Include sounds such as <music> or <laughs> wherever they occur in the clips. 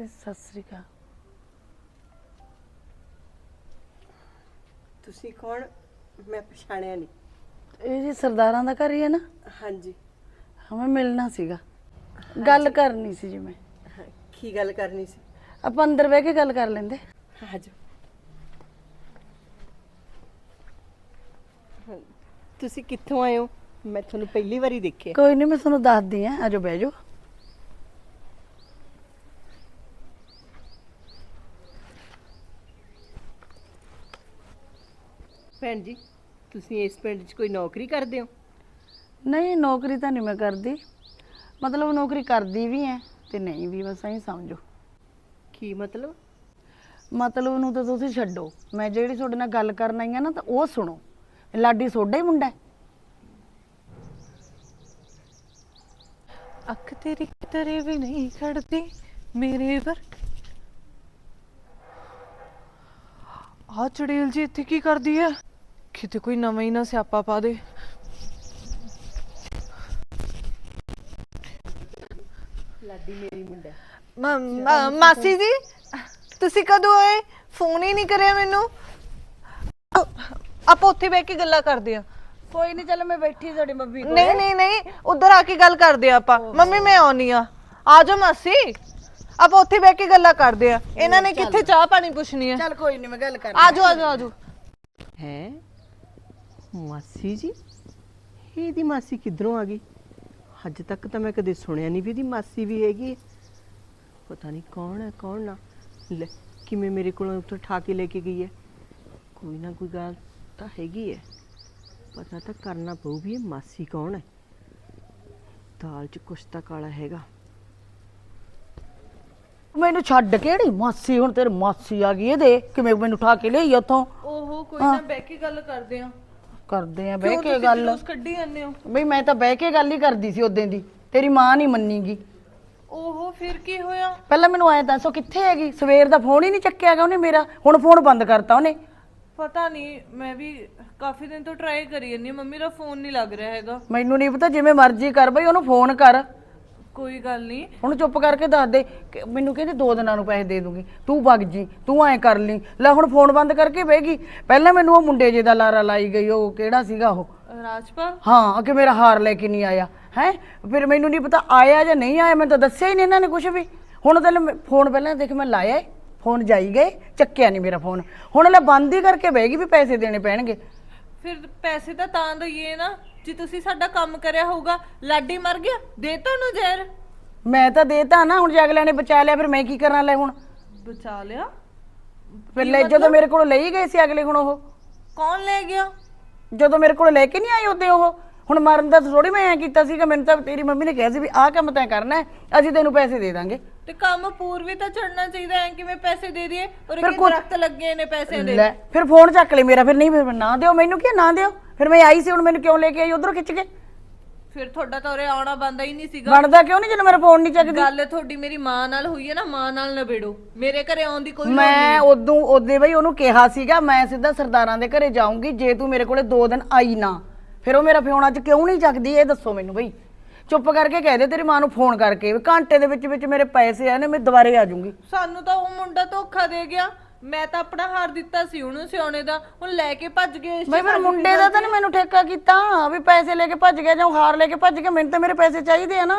ਸਤਿ ਸ੍ਰੀ ਅਕਾਲ। ਤੁਸੀਂ ਕੌਣ? ਮੈਂ ਪਛਾਣਿਆ ਨਹੀਂ। ਇਹ ਜੀ ਸਰਦਾਰਾਂ ਦਾ ਘਰ ਹੀ ਹੈ ਨਾ? ਹਾਂਜੀ। ਹਾਂ ਮੈਂ ਮਿਲਣਾ ਸੀਗਾ। ਗੱਲ ਕਰਨੀ ਸੀ ਜੀ ਮੈਂ। ਹਾਂ, ਕੀ ਗੱਲ ਕਰਨੀ ਸੀ? ਆਪਾਂ ਅੰਦਰ ਬਹਿ ਕੇ ਗੱਲ ਕਰ ਲੈਂਦੇ। ਆਜੋ ਤੁਸੀਂ ਕਿੱਥੋਂ ਆਏ ਹੋ? ਮੈਂ ਤੁਹਾਨੂੰ ਪਹਿਲੀ ਵਾਰੀ ਦੇਖਿਆ। ਕੋਈ ਨਹੀਂ ਮੈਂ ਤੁਹਾਨੂੰ ਦੱਸਦੀ ਆ ਆਜੋ ਬਹਿ ਜਾਓ। ਭੈਣ ਜੀ ਤੁਸੀਂ ਇਸ ਪਿੰਡ 'ਚ ਕੋਈ ਨੌਕਰੀ ਕਰਦੇ ਹੋ? ਨਹੀਂ ਨੌਕਰੀ ਤਾਂ ਨਹੀਂ ਮੈਂ ਕਰਦੀ। ਮਤਲਬ ਨੌਕਰੀ ਕਰਦੀ ਵੀ ਐ ਤੇ ਨਹੀਂ ਵੀ ਬਸ ਐਂ ਸਮਝੋ। ਕੀ ਮਤਲਬ? ਮਤਲਬ ਨੂੰ ਤਾਂ ਤੁਸੀਂ ਛੱਡੋ। ਮੈਂ ਜਿਹੜੀ ਤੁਹਾਡੇ ਨਾਲ ਗੱਲ ਕਰਨ ਆਈ ਆ ਨਾ ਤਾਂ ਉਹ ਸੁਣੋ। ਲਾਡੀ ਸੋਡਾ ਹੀ ਮੁੰਡਾ ਹੈ ਅੱਖ ਤੇਰੀ ਤੇਰੇ ਵੀ ਨਹੀਂ ਖੜਦੀ ਮੇਰੇ ਵਰ। ਆ ਚੜੇਲ ਜੀ ਇੱਥੇ ਕੀ ਕਰਦੀ ਹੈ ਕਿਤੇ ਕੋਈ ਨਵਾਂ ਹੀ ਨਾ ਸਿਆਪਾ ਪਾ ਦੇ। ਲਾਡੀ ਮੇਰੀ ਮੁੰਡਾ। ਮ- ਮ- ਮਾਸੀ ਜੀ ਤੁਸੀਂ ਕਦੋਂ ਆਏ? ਫੋਨ ਹੀ ਨਹੀਂ ਕਰਿਆ ਮੈਨੂੰ। ਆਪਾਂ ਉੱਥੇ ਬਹਿ ਕੇ ਗੱਲਾਂ ਕਰਦੇ ਆ। ਕੋਈ ਨਹੀਂ ਚੱਲ ਮੈਂ ਬੈਠੀ ਤੁਹਾਡੀ ਮੰਮੀ ਨਹੀਂ ਨਹੀਂ ਨਹੀਂ ਉਧਰ ਆ ਕੇ ਗੱਲ ਕਰਦੇ ਆ ਆਪਾਂ। ਮੰਮੀ ਮੈਂ ਆਉਣੀ ਆ। ਆ ਜਾਓ ਮਾਸੀ। ਆਪਾਂ ਉੱਥੇ ਬਹਿ ਕੇ ਗੱਲਾਂ ਕਰਦੇ ਆ। ਇਹਨਾਂ ਨੇ ਕਿੱਥੇ ਚਾਹ ਪਾਣੀ ਪੁੱਛਣੀ ਹੈ ਚੱਲ ਕੋਈ ਨਹੀਂ ਮੈਂ ਗੱਲ ਕਰ ਆ ਆ ਜਾਓ ਆ ਜਾਓ। ਹੈ? ਮਾਸੀ ਜੀ ਇਹਦੀ ਮਾਸੀ ਕਿੱਧਰੋਂ ਆ ਗਈ? ਅੱਜ ਤੱਕ ਤਾਂ ਮੈਂ ਕਦੇ ਸੁਣਿਆ ਨਹੀਂ ਵੀ ਇਹਦੀ ਮਾਸੀ ਵੀ ਹੈਗੀ ਹੈ। ਪਤਾ ਨਹੀਂ ਕੌਣ ਹੈ ਕੌਣ ਨਾ। ਲੈ ਕਿਵੇਂ ਮੇਰੇ ਕੋਲੋਂ ਉੱਥੋਂ ਠਾ ਕੇ ਲੈ ਕੇ ਗਈ ਹੈ? ਕੋਈ ਨਾ ਕੋਈ ਗੱਲ ਤਾਂ ਹੈਗੀ ਹੈ। ਪਤਾ ਤਾਂ ਕਰਨਾ ਪਊ ਵੀ ਇਹ ਮਾਸੀ ਕੌਣ ਹੈ। ਦਾਲ 'ਚ ਕੁਛ ਤਾਂ ਕਾਲਾ ਹੈਗਾ। ਮੈਨੂੰ ਛੱਡ ਕਿਹੜੀ ਮਾਸੀ ਹੁਣ ਤੇਰੀ ਮਾਸੀ ਆ ਗਈ ਇਹਦੇ। ਕਿਵੇਂ ਮੈਨੂੰ ਉਠਾ ਕੇ ਲਈ ਉੱਥੋਂ? ਓਹੋ ਕੋਈ ਨਾ ਬਹਿ ਕੇ ਗੱਲ ਕਰਦੇ ਆ ਕਰਦੇ ਆ ਬਹਿ ਕੇ ਗੱਲ। ਜਲੂਸ ਕੱਢੀ ਜਾਂਦੇ ਹੋ? ਬਈ ਮੈਂ ਤਾਂ ਬਹਿ ਕੇ ਗੱਲ ਹੀ ਕਰਦੀ ਸੀ ਉਦੋਂ ਦੀ ਤੇਰੀ ਮਾਂ ਨਹੀਂ ਮੰਨੀਗੀ। ਓਹੋ ਫਿਰ ਕੀ ਹੋਇਆ? ਪਹਿਲਾਂ ਮੈਨੂੰ ਐਂ ਦੱਸੋ ਕਿੱਥੇ ਹੈਗੀ? ਸਵੇਰ ਦਾ ਫੋਨ ਹੀ ਨਹੀਂ ਚੱਕਿਆਗਾ ਉਹਨੇ ਮੇਰਾ ਹੁਣ ਫੋਨ ਬੰਦ ਕਰਤਾ ਉਹਨੇ। ਪਤਾ ਨਹੀਂ ਮੈਂ ਵੀ ਕਾਫੀ ਦਿਨ ਤੋਂ ਟਰਾਈ ਕਰੀ ਜਾਂਦੀ ਹਾਂ, ਮੰਮੀ ਦਾ ਫੋਨ ਨਹੀਂ ਲੱਗ ਰਿਹਾ ਹੈਗਾ। ਮੈਨੂੰ ਨਹੀਂ ਪਤਾ ਜਿਵੇਂ ਮਰਜ਼ੀ ਕਰ ਬਈ ਉਹਨੂੰ ਫੋਨ ਕਰ। ਕੋਈ ਗੱਲ ਨਹੀਂ। ਹੁਣ ਚੁੱਪ ਕਰਕੇ ਦੱਸ ਦੇ ਕਿ ਮੈਨੂੰ ਕਹਿੰਦੀ ਦੋ ਦਿਨਾਂ ਨੂੰ ਪੈਸੇ ਦੇ ਦੂੰਗੀ। ਤੂੰ ਵਗ ਜੀ ਤੂੰ ਐਂ ਕਰ ਲਈ। ਲੈ ਹੁਣ ਫੋਨ ਬੰਦ ਕਰਕੇ ਬਹਿ ਗਈ। ਪਹਿਲਾਂ ਮੈਨੂੰ ਉਹ ਮੁੰਡੇ ਜੇ ਦਾ ਲਾਰਾ ਲਾਈ ਗਈ ਉਹ ਕਿਹੜਾ ਸੀਗਾ ਉਹ? ਰਾਜਪਾਲ? ਹਾਂ ਕਿ ਮੇਰਾ ਹਾਰ ਲੈ ਕੇ ਨਹੀਂ ਆਇਆ। ਹੈ? ਫਿਰ ਮੈਨੂੰ ਨਹੀਂ ਪਤਾ ਆਇਆ ਜਾਂ ਨਹੀਂ ਆਇਆ ਮੈਨੂੰ ਤਾਂ ਦੱਸਿਆ ਹੀ ਨਹੀਂ ਇਹਨਾਂ ਨੇ ਕੁਝ ਵੀ। ਹੁਣ ਤਾਂ ਫੋਨ ਪਹਿਲਾਂ ਦੇਖ ਮੈਂ ਲਾਇਆ ਏ, ਫੋਨ ਜਾਈ ਗਏ ਚੱਕਿਆ ਨਹੀਂ ਮੇਰਾ ਫੋਨ। ਹੁਣ ਲੈ ਬੰਦ ਹੀ ਕਰਕੇ ਬਹਿ ਗਈ ਵੀ ਪੈਸੇ ਦੇਣੇ ਪੈਣਗੇ। ਫਿਰ ਪੈਸੇ ਤਾਂ ਤਾਂ ਦਈਏ ਨਾ। ਜੇ ਤੁਸੀਂ ਸਾਡਾ ਕੰਮ ਕਰਿਆ ਹੋਊਗਾ ਲਾਡੀ ਮਰ ਗਿਆ ਦੇ ਤੁਹਾਨੂੰ ਜ਼ਹਿਰ। ਮੈਂ ਤਾਂ ਦੇਤਾ ਨਾ ਹੁਣ ਜੇ ਅਗਲਿਆਂ ਨੇ ਬਚਾ ਲਿਆ ਫਿਰ ਮੈਂ ਕੀ ਕਰਾਂ ਲੈ ਹੁਣ? ਬਚਾ ਲਿਆ? ਫਿਰ ਲੈ ਜਦੋਂ ਮੇਰੇ ਕੋਲ ਲਈ ਗਏ ਸੀ ਅਗਲੇ ਹੁਣ ਉਹ। ਕੌਣ ਲੈ ਗਿਆ? ਜਦੋਂ ਮੇਰੇ ਕੋਲ ਲੈ ਕੇ ਨਹੀਂ ਆਏ ਉਹਦੇ ਉਹ। ਹੁਣ ਮਰਨ ਦਾ ਥੋੜੀ ਮੈਂ ਐ ਕੀਤਾ ਸੀਗਾ ਮੈਨੂੰ ਤਾਂ ਤੇਰੀ ਮੰਮੀ ਨੇ ਕਿਹਾ ਸੀ ਵੀ ਆਹ ਕੰਮ ਤੈਂ ਕਰਨਾ ਹੈ ਅਸੀਂ ਤੈਨੂੰ ਪੈਸੇ ਦੇ ਦਾਂਗੇ। ਤੇ ਕੰਮ ਪੂਰ ਵੀ ਤਾਂ ਚੜਨਾ ਚਾਹੀਦਾ ਐ ਕਿਵੇਂ ਪੈਸੇ ਦੇ ਦਈਏ? ਔਰ ਫਿਰ ਕਿ ਕੁਛ- ਦਰਖਤ ਲੱਗੇ ਨੇ ਪੈਸੇ ਦੇ। ਲੈ ਫਿਰ ਫੋਨ ਚੱਕ ਲੈ ਮੇਰਾ ਫਿਰ ਨਹੀਂ ਫਿਰ ਨਾ ਦਿਓ ਮੈਨੂੰ ਕੀ ਨਾ ਦਿਓ। ਫਿਰ ਮੈਂ ਆਈ ਸੀ ਹੁਣ ਮੈਨੂੰ ਕਿਉਂ ਲੈ ਕੇ ਆਈ ਉਧਰੋਂ ਖਿੱਚ ਕੇ? ਫਿਰ ਤੁਹਾਡਾ ਤਾਂ ਉਰੇ ਆਉਣਾ ਬੰਦਾ ਹੀ ਨਹੀਂ ਸੀਗਾ। ਬਣਦਾ ਕਿਉਂ ਨਹੀਂ ਜਦੋਂ ਮੇਰਾ ਫੋਨ ਨਹੀਂ ਚੱਕਦੀ? ਗੱਲ ਤੁਹਾਡੀ ਮੇਰੀ ਮਾਂ ਨਾਲ ਹੋਈ ਹੈ ਨਾ ਮਾਂ ਨਾਲ ਨਬੇੜੋ ਮੇਰੇ ਘਰੇ ਆਉਣ ਦੀ ਕੋਈ ਮੈਂ ਉਦੋਂ ਉਹਦੇ ਬਈ ਉਹਨੂੰ ਕਿਹਾ ਸੀਗਾ ਮੈਂ ਸਿੱਧਾ ਸਰਦਾਰਾਂ ਦੇ ਘਰੇ ਜਾਊਂਗੀ ਜੇ ਤੂੰ ਮੇਰੇ ਕੋਲੇ 2 ਦਿਨ ਆਈ ਨਾ ਫਿਰ ਉਹ ਮੇਰਾ ਫੋਨ ਅੱਜ ਕਿਉਂ ਨਹੀਂ ਚੱਕਦੀ? ਇਹ ਦੱਸੋ ਮੈਨੂੰ ਬਈ। ਚੁੱਪ ਕਰਕੇ ਕਹਿ ਦੇ ਤੇਰੀ ਮਾਂ ਨੂੰ ਫੋਨ ਕਰਕੇ ਵੀ ਘੰਟੇ ਦੇ ਵਿੱਚ ਵਿੱਚ ਮੇਰੇ ਪੈਸੇ ਆਏ ਨੇ ਮੈਂ ਦੁਬਾਰੇ ਆ ਜਾਊਂਗੀ। ਸਾਨੂੰ ਤਾਂ ਉਹ ਮੁੰਡਾ ਧੋਖਾ ਦੇ ਗਿਆ। ਮੈਂ ਤਾਂ ਆਪਣਾ ਹਾਰ ਦਿੱਤਾ ਸੀ ਉਹਨੂੰ ਸਿਉਣੇ ਦਾ। ਹੁਣ ਲੈ ਕੇ ਭੱਜ ਗਏ ਮੈਂ ਫਿਰ ਮੁੰਡੇ ਦਾ ਤਾਂ ਨਹੀਂ ਮੈਨੂੰ ਠੇਕਾ ਕੀਤਾ ਵੀ ਪੈਸੇ ਲੈ ਕੇ ਭੱਜ ਗਿਆ ਜਾਂ ਹਾਰ ਲੈ ਕੇ ਭੱਜ ਗਿਆ ਮੈਨੂੰ ਤਾਂ ਮੇਰੇ ਪੈਸੇ ਚਾਹੀਦੇ ਆ ਨਾ।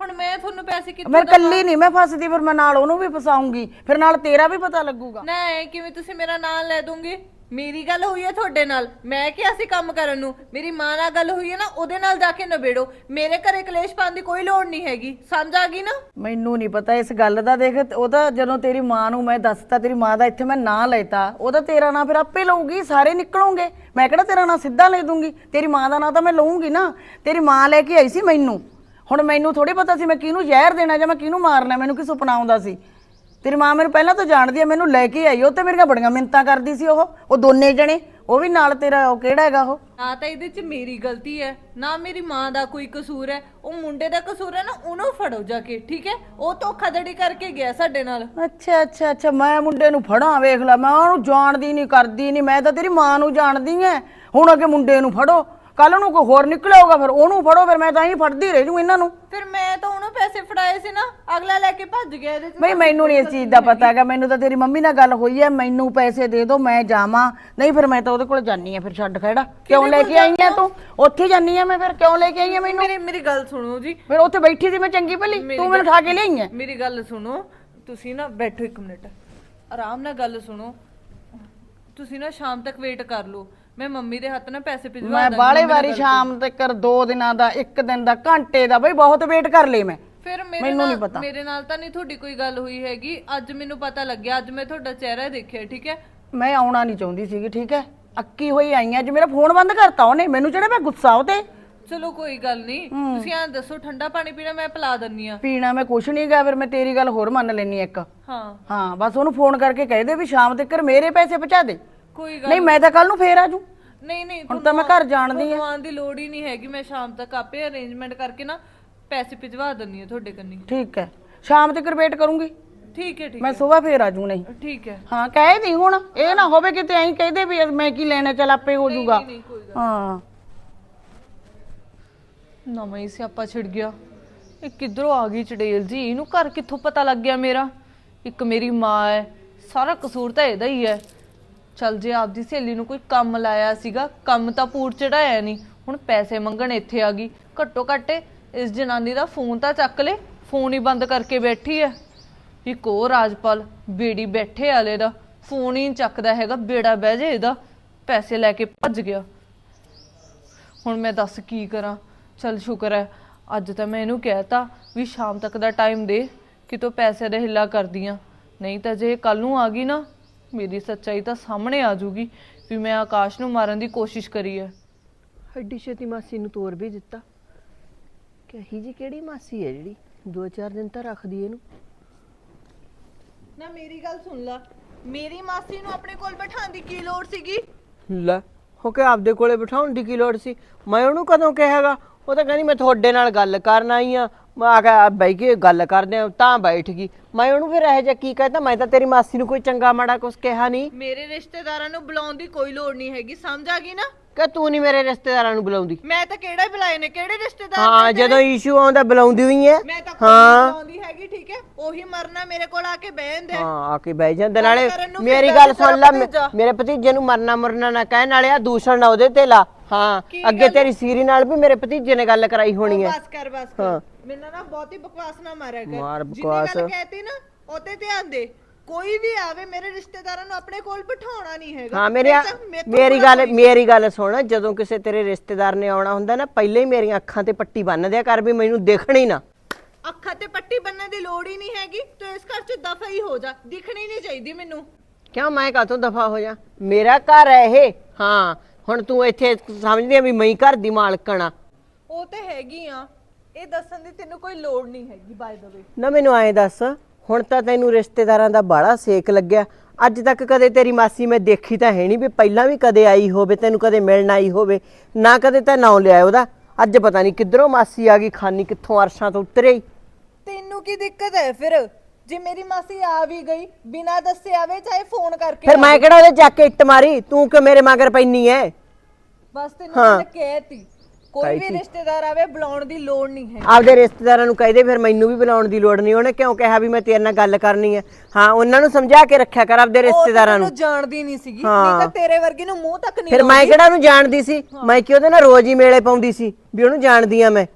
ਹੁਣ ਮੈਂ ਤੁਹਾਨੂੰ ਪੈਸੇ ਕਿੱਥੋਂ ਮੈਂ ਕੱਲੀ ਨਹੀਂ ਮੈਂ ਫਸਦੀ ਫਿਰ ਮੈਂ ਨਾਲ ਉਹਨੂੰ ਵੀ ਫਸਾਉਂਗੀ ਫਿਰ ਨਾਲ ਤੇਰਾ ਵੀ ਪਤਾ ਲੱਗੂਗਾ। ਨਾ ਐ ਕਿਵੇਂ ਤੁਸੀਂ ਮੇਰਾ ਨਾਂ ਲੈ ਦੋਗੇ? ਮੇਰੀ ਗੱਲ ਹੋਈ ਹੈ ਤੁਹਾਡੇ ਨਾਲ। ਮੈਂ ਕਿਹਾ ਸੀ ਕੰਮ ਕਰਨ ਨੂੰ। ਮੇਰੀ ਮਾਂ ਨਾਲ ਗੱਲ ਹੋਈ ਹੈ ਨਾ, ਉਹਦੇ ਨਾਲ ਜਾ ਕੇ ਨਿਬੇੜੋ। ਮੇਰੇ ਘਰੇ ਕਲੇਸ਼ ਪਾਉਣ ਦੀ ਕੋਈ ਲੋੜ ਨਹੀਂ ਹੈਗੀ। ਸਮਝ ਆ ਗਈ ਨਾ? ਮੈਨੂੰ ਨਹੀਂ ਪਤਾ ਇਸ ਗੱਲ ਦਾ। ਦੇਖ ਉਹ ਤਾਂ ਜਦੋਂ ਤੇਰੀ ਮਾਂ ਨੂੰ ਮੈਂ ਦੱਸਤਾ, ਤੇਰੀ ਮਾਂ ਦਾ ਇੱਥੇ ਮੈਂ ਨਾਂ ਲੈਤਾ, ਉਹਦਾ ਤੇਰਾ ਨਾਂ ਫਿਰ ਆਪੇ ਲਊਗੀ, ਸਾਰੇ ਨਿਕਲੋਗੇ। ਮੈਂ ਕਿਹੜਾ ਤੇਰਾ ਨਾਂ ਸਿੱਧਾ ਲੈ ਦੂੰਗੀ? ਤੇਰੀ ਮਾਂ ਦਾ ਨਾਂ ਤਾਂ ਮੈਂ ਲਊਂਗੀ ਨਾ। ਤੇਰੀ ਮਾਂ ਲੈ ਕੇ ਆਈ ਸੀ ਮੈਨੂੰ। ਹੁਣ ਮੈਨੂੰ ਥੋੜੀ ਪਤਾ ਸੀ ਮੈਂ ਕਿਹਨੂੰ ਜ਼ਹਿਰ ਦੇਣਾ ਜਾਂ ਮੈਂ ਕਿਹਨੂੰ ਮਾਰਨਾ, ਮੈਨੂੰ ਕੀ ਸੁਪਨਾ ਆਉਂਦਾ ਸੀ? ਤੇਰੀ ਮਾਂ ਮੈਨੂੰ ਪਹਿਲਾਂ ਤੋਂ ਜਾਣਦੀ ਆ ਮੈਨੂੰ ਲੈ ਕੇ ਆਈ ਉਹ ਤੇ ਮੇਰੀਆਂ ਬੜੀਆਂ ਮਿੰਤਾਂ ਕਰਦੀ ਸੀ ਉਹ। ਉਹ ਦੋਨੇ ਜਣੇ ਉਹ ਵੀ ਨਾਲ ਤੇਰਾ ਉਹ ਕਿਹੜਾ ਹੈਗਾ ਉਹ? ਨਾ ਤਾਂ ਇਹਦੇ 'ਚ ਮੇਰੀ ਗਲਤੀ ਹੈ ਨਾ ਮੇਰੀ ਮਾਂ ਦਾ ਕੋਈ ਕਸੂਰ ਹੈ। ਉਹ ਮੁੰਡੇ ਦਾ ਕਸੂਰ ਹੈ ਨਾ ਉਹਨੂੰ ਫੜੋ ਜਾ ਕੇ ਠੀਕ ਹੈ? ਉਹ ਧੋਖਾਧੜੀ ਕਰਕੇ ਗਿਆ ਸਾਡੇ ਨਾਲ। ਅੱਛਾ ਅੱਛਾ ਅੱਛਾ ਮੈਂ ਮੁੰਡੇ ਨੂੰ ਫੜਾਂ ਵੇਖ ਲੈ ਮੈਂ ਉਹਨੂੰ ਜਾਣਦੀ ਨਹੀਂ ਕਰਦੀ ਨਹੀਂ ਮੈਂ ਤਾਂ ਤੇਰੀ ਮਾਂ ਨੂੰ ਜਾਣਦੀ ਐ। ਹੁਣ ਅੱਗੇ ਮੁੰਡੇ ਨੂੰ ਫੜੋ। ਕੱਲ ਨੂੰ ਕੋਈ ਹੋਰ ਨਿਕਲਿਆਊਗਾ ਫਿਰ ਉਹਨੂੰ ਫੜੋ ਫਿਰ ਮੈਂ ਤਾਂ ਹੀ ਫੜਦੀ ਰਹਿ ਜੂ ਇਹਨਾਂ ਨੂੰ। ਫਿਰ ਮੈਂ ਤਾਂ ਉਹਨੂੰ ਪੈਸੇ ਫੜਾਏ ਸੀ ਨਾ ਅਗਲਾ ਲੈ ਕੇ ਭੱਜ ਗਿਆ ਇਹਦੇ ਚ। ਬਈ ਮੈਨੂੰ ਨਹੀਂ ਇਸ ਚੀਜ਼ ਦਾ ਪਤਾ ਹੈਗਾ ਮੈਨੂੰ ਤਾਂ ਤੇਰੀ ਮੰਮੀ ਨਾਲ ਗੱਲ ਹੋਈ ਹੈ ਮੈਨੂੰ ਪੈਸੇ ਦੇ ਦਿਓ ਮੈਂ ਜਾਵਾਂ। ਨਹੀਂ ਫਿਰ ਮੈਂ ਤਾਂ ਉਹਦੇ ਕੋਲ ਜਾਨੀ ਆ ਫਿਰ ਛੱਡ ਖੜਾ। ਕਿਉਂ ਲੈ ਕੇ ਆਈ ਆ ਤੂੰ? ਉੱਥੇ ਜਾਨੀ ਆ ਮੈਂ ਫਿਰ ਕਿਉਂ ਲੈ ਕੇ ਆਈ ਆ ਮੈਨੂੰ? ਮੇਰੀ ਮੇਰੀ ਗੱਲ ਸੁਣੋ ਜੀ। ਫਿਰ ਉੱਥੇ ਬੈਠੀ ਸੀ ਮੈਂ ਚੰਗੀ ਭਲੀ ਤੂੰ ਮੈਨੂੰ ਠਾ ਕੇ ਲਿਆਈ ਹੈ ਮੇਰੀ ਗੱਲ ਸੁਣੋ ਤੁਸੀਂ ਨਾ ਬੈਠੋ ਇੱਕ ਮਿੰਟ। ਆਰਾਮ ਨਾਲ ਗੱਲ ਸੁਣੋ। ਤੁਸੀਂ ਨਾ ਸ਼ਾਮ ਤੱਕ ਵੇਟ ਕਰ ਲਓ। ਮੈਂ ਮੰਮੀ ਦੇ ਹੱਥ ਨਾਲ ਪੈਸੇ ਭਿਜਵਾ ਮੈਂ ਦਾਂਗੀ ਬਾਲੇ ਵਾਰੀ ਸ਼ਾਮ ਤੱਕ ਦੋ ਦਿਨਾਂ ਦਾ ਇੱਕ ਦਿਨ ਦਾ ਘੰਟੇ ਦਾ ਬਈ ਬਹੁਤ ਵੇਟ ਕਰ ਲਈ ਮੈਂ। ਫਿਰ ਮੇਰੇ ਮੈਨੂੰ ਨਹੀਂ ਨਾਲ ਪਤਾ। ਮੇਰੇ ਨਾਲ ਤਾਂ ਨਹੀਂ ਤੁਹਾਡੀ ਕੋਈ ਗੱਲ ਹੋਈ ਹੈਗੀ। ਅੱਜ ਮੈਨੂੰ ਪਤਾ ਲੱਗਿਆ ਅੱਜ ਮੈਂ ਤੁਹਾਡਾ ਚਿਹਰਾ ਦੇਖਿਆ ਠੀਕ ਹੈ? ਮੈਂ ਆਉਣਾ ਨਹੀਂ ਚਾਹੁੰਦੀ ਸੀਗੀ ਠੀਕ ਹੈ? ਅੱਕੀ ਹੋਈ ਆਈ ਆ ਅੱਜ ਮੇਰਾ ਫੋਨ ਬੰਦ ਕਰਤਾ ਉਹਨੇ ਮੈਨੂੰ ਜਿਹੜਾ ਮੈਂ ਗੁੱਸਾ ਉਹਤੇ? ਚਲੋ ਕੋਈ ਗੱਲ ਨਹੀਂ ਤੁਸੀਂ ਆਂ ਦੱਸੋ ਠੰਡਾ ਪਾਣੀ ਪੀਣਾ ਮੈਂ ਪਿਲਾ ਦਿੰਨੀ ਆ। ਪੀਣਾ ਮੈਂ ਕੁਛ ਨਹੀਂ ਗਾ ਫਿਰ ਮੈਂ ਤੇਰੀ ਗੱਲ ਹੋਰ ਮੰਨ ਲੈਣੀ ਇੱਕ। ਹਾਂ। ਹਾਂ ਬਸ ਉਹਨੂੰ ਫੋਨ ਕਰਕੇ ਕਹਿ ਦੇ ਵੀ ਸ਼ਾਮ ਤੱਕ ਮੇਰੇ ਪੈਸੇ ਪਹੁੰਚਾ ਦੇ। ਕੋਈ ਗੱਲ ਨਹੀਂ ਮੈਂ ਤਾਂ ਕੱਲ ਨੂੰ ਫੇਰ ਆ ਜੂ ਨਹੀਂ ਨਹੀਂ ਹੁਣ ਤਾਂ ਮੈਂ ਘਰ ਜਾਣਦੀ ਆ ਦੀ ਲੋੜ ਹੀ ਨਹੀਂ ਹੈਗੀ ਮੈਂ ਸ਼ਾਮ ਤੱਕ ਆਪੇ ਅਰੇਂਜਮੈਂਟ ਕਰਕੇ ਨਾ ਪੈਸੇ ਭਿਜਵਾ ਦਿੰਨੀ ਆ ਤੁਹਾਡੇ ਕੰਨੀ। ਠੀਕ ਹੈ। ਸ਼ਾਮ ਤੱਕ ਵੇਟ ਕਰੂੰਗੀ। ਠੀਕ ਹੈ ਠੀਕ ਮੈਂ ਸਵੇਰ ਫੇਰ ਆ ਜੂ ਨਹੀਂ। ਠੀਕ ਹੈ। ਹਾਂ ਕਹਿ ਦੀ ਹੁਣ ਇਹ ਨਾ ਹੋਵੇ ਕਿਤੇ ਐਂ ਕਹਦੇ ਵੀ ਮੈਂ ਕੀ ਲੈਣਾ ਚੱਲ ਆਪੇ ਹੋ ਜੂਗਾ ਨਹੀਂ ਕੋਈ ਹਾਂ। ਨਵਾਂ ਹੀ ਸਿਆਪਾ ਛਿੜ ਗਿਆ। ਇਹ ਕਿੱਧਰੋਂ ਆ ਗਈ ਚੜੇਲ ਜੀ? ਇਹਨੂੰ ਘਰ ਕਿੱਥੋਂ ਪਤਾ ਲੱਗ ਗਿਆ ਮੇਰਾ? ਇੱਕ ਮੇਰੀ ਮਾਂ ਹੈ। ਸਾਰਾ ਕਸੂਰ ਤਾਂ ਇਹਦਾ ਹੀ ਹੈ। ਚੱਲ ਜੇ ਆਪਦੀ ਸਹੇਲੀ ਨੂੰ ਕੋਈ ਕੰਮ ਲਾਇਆ ਸੀਗਾ, ਕੰਮ ਤਾਂ ਪੂਰ ਚੜਾਇਆ ਨਹੀਂ ਹੁਣ ਪੈਸੇ ਮੰਗਣ ਇੱਥੇ ਆ ਗਈ। ਘੱਟੋ ਘੱਟ ਇਸ ਜਨਾਨੀ ਦਾ ਫੋਨ ਤਾਂ ਚੱਕ ਲੈ, ਫੋਨ ਹੀ ਬੰਦ ਕਰਕੇ ਬੈਠੀ ਹੈ ਇੱਕ ਉਹ ਰਾਜਪਾਲ, ਬੇੜੀ ਬੈਠੇ ਵਾਲੇ ਦਾ, ਫੋਨ ਹੀ ਨੀ ਚੱਕਦਾ ਹੈਗਾ, ਬੇੜਾ ਬਹਿ ਜੇ ਇਹਦਾ, ਪੈਸੇ ਲੈ ਕੇ ਭੱਜ ਗਿਆ। ਹੁਣ ਮੈਂ ਦੱਸ ਕੀ ਕਰਾਂ? ਚਲ ਸ਼ੁਕਰ ਹੈ ਅੱਜ ਤਾਂ ਮੈਂ ਇਹਨੂੰ ਕਹਿਤਾ ਵੀ ਸ਼ਾਮ ਤੱਕ ਦਾ ਟਾਈਮ ਦੇ ਕਿ ਤੂੰ ਪੈਸੇ ਦਾ ਹਿੱਲਾ ਕਰਦੀਆਂ ਨਹੀਂ ਤਾਂ ਜੇ ਕੱਲ ਨੂੰ ਆ ਗਈ ਨਾ ਮੇਰੀ ਸੱਚਾਈ ਤਾਂ ਸਾਹਮਣੇ ਆ ਜੂਗੀ ਵੀ ਮੈਂ ਆਕਾਸ਼ ਨੂੰ ਮਾਰਨ ਦੀ ਕੋਸ਼ਿਸ਼ ਕਰੀ ਹੈ। ਐਡੀ ਛੇਤੀ ਮਾਸੀ ਨੂੰ ਤੋਰ ਵੀ ਦਿੱਤਾ। ਕਹੀ ਜੀ ਕਿਹੜੀ ਮਾਸੀ ਹੈ ਜਿਹੜੀ ਦੋ ਚਾਰ ਦਿਨ ਤਾਂ ਰੱਖਦੀ ਇਹਨੂੰ? ਨਾ ਮੇਰੀ ਗੱਲ ਸੁਣ ਲਾ। ਮੇਰੀ ਮਾਸੀ ਨੂੰ ਆਪਣੇ ਕੋਲ ਬਿਠਾਉਣ ਦੀ ਕੀ ਲੋੜ ਸੀਗੀ? ਲੈ ਹੋ ਕੇ ਆਪਦੇ ਕੋਲੇ ਬਿਠਾਉਣ ਦੀ ਕੀ ਲੋੜ ਸੀ? ਮੈਂ ਉਹਨੂੰ ਕਦੋਂ ਕਿਹਾਗਾ? ਉਹ ਤਾਂ ਕਹਿੰਦੀ ਮੈਂ ਤੁਹਾਡੇ ਨਾਲ ਗੱਲ ਕਰਨ ਆਈ ਆ ਮੈਂ ਆ ਕੇ ਬਈ ਕੇ ਗੱਲ ਕਰਦੇ ਆ ਤਾਂ ਬੈਠ ਗਈ। ਮੈਂ ਉਹਨੂੰ ਫਿਰ ਇਹ ਜਿਹਾ ਕੀ ਕਹਤਾ, ਮੈਂ ਤਾਂ ਤੇਰੀ ਮਾਸੀ ਨੂੰ ਕੋਈ ਚੰਗਾ ਮਾੜਾ ਕੁਛ ਕਿਹਾ ਨਹੀਂ। ਮੇਰੇ ਰਿਸ਼ਤੇਦਾਰਾਂ ਨੂੰ ਬੁਲਾਉਣ ਦੀ ਕੋਈ ਲੋੜ ਨਹੀਂ ਹੈਗੀ, ਸਮਝ ਆ ਗਈ ਨਾ? ਕਿ ਤੂੰ ਨਹੀਂ ਮੇਰੇ ਰਿਸ਼ਤੇਦਾਰਾਂ ਨੂੰ ਬੁਲਾਉਂਦੀ? ਮੈਂ ਤਾਂ ਕਿਹੜਾ ਹੀ ਬੁਲਾਏ ਨੇ? ਕਿਹੜੇ ਰਿਸ਼ਤੇਦਾਰ ਹਾਂ ਜਦੋਂ ਇਸ਼ੂ ਆਉਂਦਾ ਬੁਲਾਉਂਦੀ ਹੋਈ ਹੈ ਮੈਂ ਤਾਂ ਕੋਈ ਬੁਲਾਉਂਦੀ ਹੈਗੀ ਠੀਕ ਹੈ ਉਹੀ ਮਰਨਾ ਮੇਰੇ ਕੋਲ ਆ ਕੇ ਬਹਿ ਜਾਂਦੇ। ਹਾਂ ਆ ਕੇ ਬਹਿ ਜਾਂਦੇ। ਨਾਲੇ ਕਰਨ ਨੂੰ ਮੇਰੀ ਗੱਲ ਸੁਣ ਲੈ ਮੇ- ਭਤੀਜਾ। ਮੇਰੇ ਭਤੀਜੇ ਨੂੰ ਮਰਨਾ ਮਰਨਾ ਨਾ ਕਹਿਣ ਵਾਲੇ ਆ ਦੂਸ਼ਣ ਨਾ ਉਹਦੇ ਤੇ ਲਾ। ਹਾਂ ਅੱਗੇ ਤੇਰੀ ਸੀਰੀ ਨਾਲ ਵੀ ਮੇਰੇ ਭਤੀਜੇ ਨੇ ਗੱਲ ਕਰਾਈ ਹੋਣੀ ਹੈ ਬਸ ਕਰ ਬਸ ਕਰ। ਮੈਨੂੰ ਨਾ ਬਹੁਤੀ ਬਕਵਾਸ ਨਾ ਮਾਰਿਆ ਕਰ। ਮਾਰ ਜਿੰਨੀ ਬਕਵਾਸ। ਗੱਲ ਕਹਿਤੀ ਨਾ ਉਹਤੇ ਧਿਆਨ ਦੇ। ਕੋਈ ਵੀ ਆਵੇ ਮੇਰੇ ਰਿਸ਼ਤੇਦਾਰਾਂ ਨੂੰ ਆਪਣੇ ਕੋਲ ਬਿਠਾਉਣਾ ਨਹੀਂ ਹੈਗਾ। ਹਾਂ ਮੇਰੀ ਮੇਰੇ ਤੋਂ ਮੇਰੀ ਬੁਰਾ ਗੱਲ ਮੇਰੀ ਗੱਲ ਸੁਣ ਜਦੋਂ ਕਿਸੇ ਤੇਰੇ ਰਿਸ਼ਤੇਦਾਰ ਨੇ ਆਉਣਾ ਹੁੰਦਾ ਨਾ ਪਹਿਲਾਂ ਹੀ ਮੇਰੀਆਂ ਅੱਖਾਂ ਤੇ ਪੱਟੀ ਬੰਨ ਦਿਆ ਕਰ ਵੀ ਮੈਨੂੰ ਦੇਖਣੀ ਨਾ। ਅੱਖਾਂ ਤੇ ਪੱਟੀ ਬੰਨਣ ਦੀ ਲੋੜ ਹੀ ਨਹੀਂ ਹੈਗੀ ਤੂੰ ਇਸ ਘਰ 'ਚ ਦਫਾ ਹੀ ਹੋ ਜਾ ਦਿਖਣੀ ਨਹੀਂ ਚਾਹੀਦੀ ਮੈਨੂੰ। ਕਿਉਂ ਮੈਂ ਕਾਹਤੋਂ ਦਫਾ ਹੋ ਜਾ? ਮੇਰਾ ਘਰ ਹੈ ਇਹ। ਹਾਂ ਹੁਣ ਤੂੰ ਇੱਥੇ ਸਮਝਦੀ ਆ ਵੀ ਮੈਂ ਹੀ ਘਰ ਦੀ ਮਾਲਕਣ ਆ। ਉਹ ਤੇ ਹੈਗੀ ਆ ਇਹ ਦੱਸਣ ਦੀ ਤੈਨੂੰ ਕੋਈ ਲੋੜ ਨਹੀਂ ਹੈਗੀ ਬਾਈ ਦਾ ਵੇ ਨਾ ਮੈਨੂੰ ਐਂ ਦੱਸ ਹੁਣ ਤਾਂ ਤੈਨੂੰ ਰਿਸ਼ਤੇਦਾਰਾਂ ਦਾ ਬਾੜਾ ਸੇਕ ਲੱਗਿਆ। ਅੱਜ ਤੱਕ ਕਦੇ ਤੇਰੀ ਮਾਸੀ ਮੈਂ ਦੇਖੀ ਤਾਂ ਹੈ ਨਹੀਂ ਵੀ ਪਹਿਲਾਂ ਵੀ ਕਦੇ ਆਈ ਹੋਵੇ ਤੈਨੂੰ ਕਦੇ ਮਿਲਣ ਆਈ ਹੋਵੇ ਨਾ ਕਦੇ ਤਾਂ ਨਾਂ ਲਿਆ ਉਹਦਾ। ਅੱਜ ਪਤਾ ਨਹੀਂ ਕਿੱਧਰੋਂ ਮਾਸੀ ਆ ਗਈ ਖਾਨੀ ਕਿੱਥੋਂ ਅਰਸ਼ਾਂ ਤੋਂ ਉਤਰੇ ਤੈਨੂੰ ਕੀ ਦਿੱਕਤ ਹੈ ਫਿਰ? ਜੇ ਮੇਰੀ ਮਾਸੀ ਆ ਵੀ ਗਈ ਬਿਨਾਂ ਦੱਸੇ ਆਵੇ ਚਾਹੇ ਫੋਨ ਕਰਕੇ ਫਿਰ ਮੈਂ ਕਿਹੜਾ ਉਹਦੇ ਚੱਕ ਕੇ ਇੱਟ ਮਾਰੀ? ਤੂੰ ਕਿ ਮੇਰੇ ਮਗਰ ਪੈਣੀ ਐ? ਬਸ ਤੈਨੂੰ ਹਾਂ। ਮੈਂ ਕਹਿਤੀ। ਕੋਈ ਵੀ ਰਿਸ਼ਤੇਦਾਰ ਆਵੇ ਬੁਲਾਉਣ ਦੀ ਲੋੜ ਨਹੀਂ ਹੈ। ਆਪਦੇ ਰਿਸ਼ਤੇਦਾਰਾਂ ਨੂੰ ਕਹਦੇ ਫਿਰ ਮੈਨੂੰ ਵੀ ਬੁਲਾਉਣ ਦੀ ਲੋੜ ਨਹੀਂ। ਉਹਨੇ ਕਿਉਂ ਕਿਹਾ ਵੀ ਮੈਂ ਤੇਰੇ ਨਾਲ ਗੱਲ ਕਰਨੀ ਹੈ? ਹਾਂ ਉਹਨਾਂ ਨੂੰ ਸਮਝਾ ਕੇ ਰੱਖਿਆ ਕਰ ਆਪਦੇ ਰਿਸ਼ਤੇਦਾਰਾਂ ਨੂੰ। ਜਾਣਦੀ ਨਹੀਂ ਸੀਗੀ। ਨਹੀਂ ਤਾਂ ਤੇਰੇ ਵਰਗੀ ਨੂੰ ਮੂੰਹ ਤੱਕ ਨਹੀਂ ਫਿਰ ਮੈਂ ਕਿਹੜਾ ਉਹਨੂੰ ਜਾਣਦੀ ਸੀ? ਮੈਂ ਕਿ ਉਹਦੇ ਨਾਲ ਰੋਜ਼ ਹੀ ਮੇਲੇ ਪਾਉਂਦੀ ਸੀ? ਵੀ ਉਹਨੂੰ ਜਾਣਦੀ ਆ ਮੈਂ।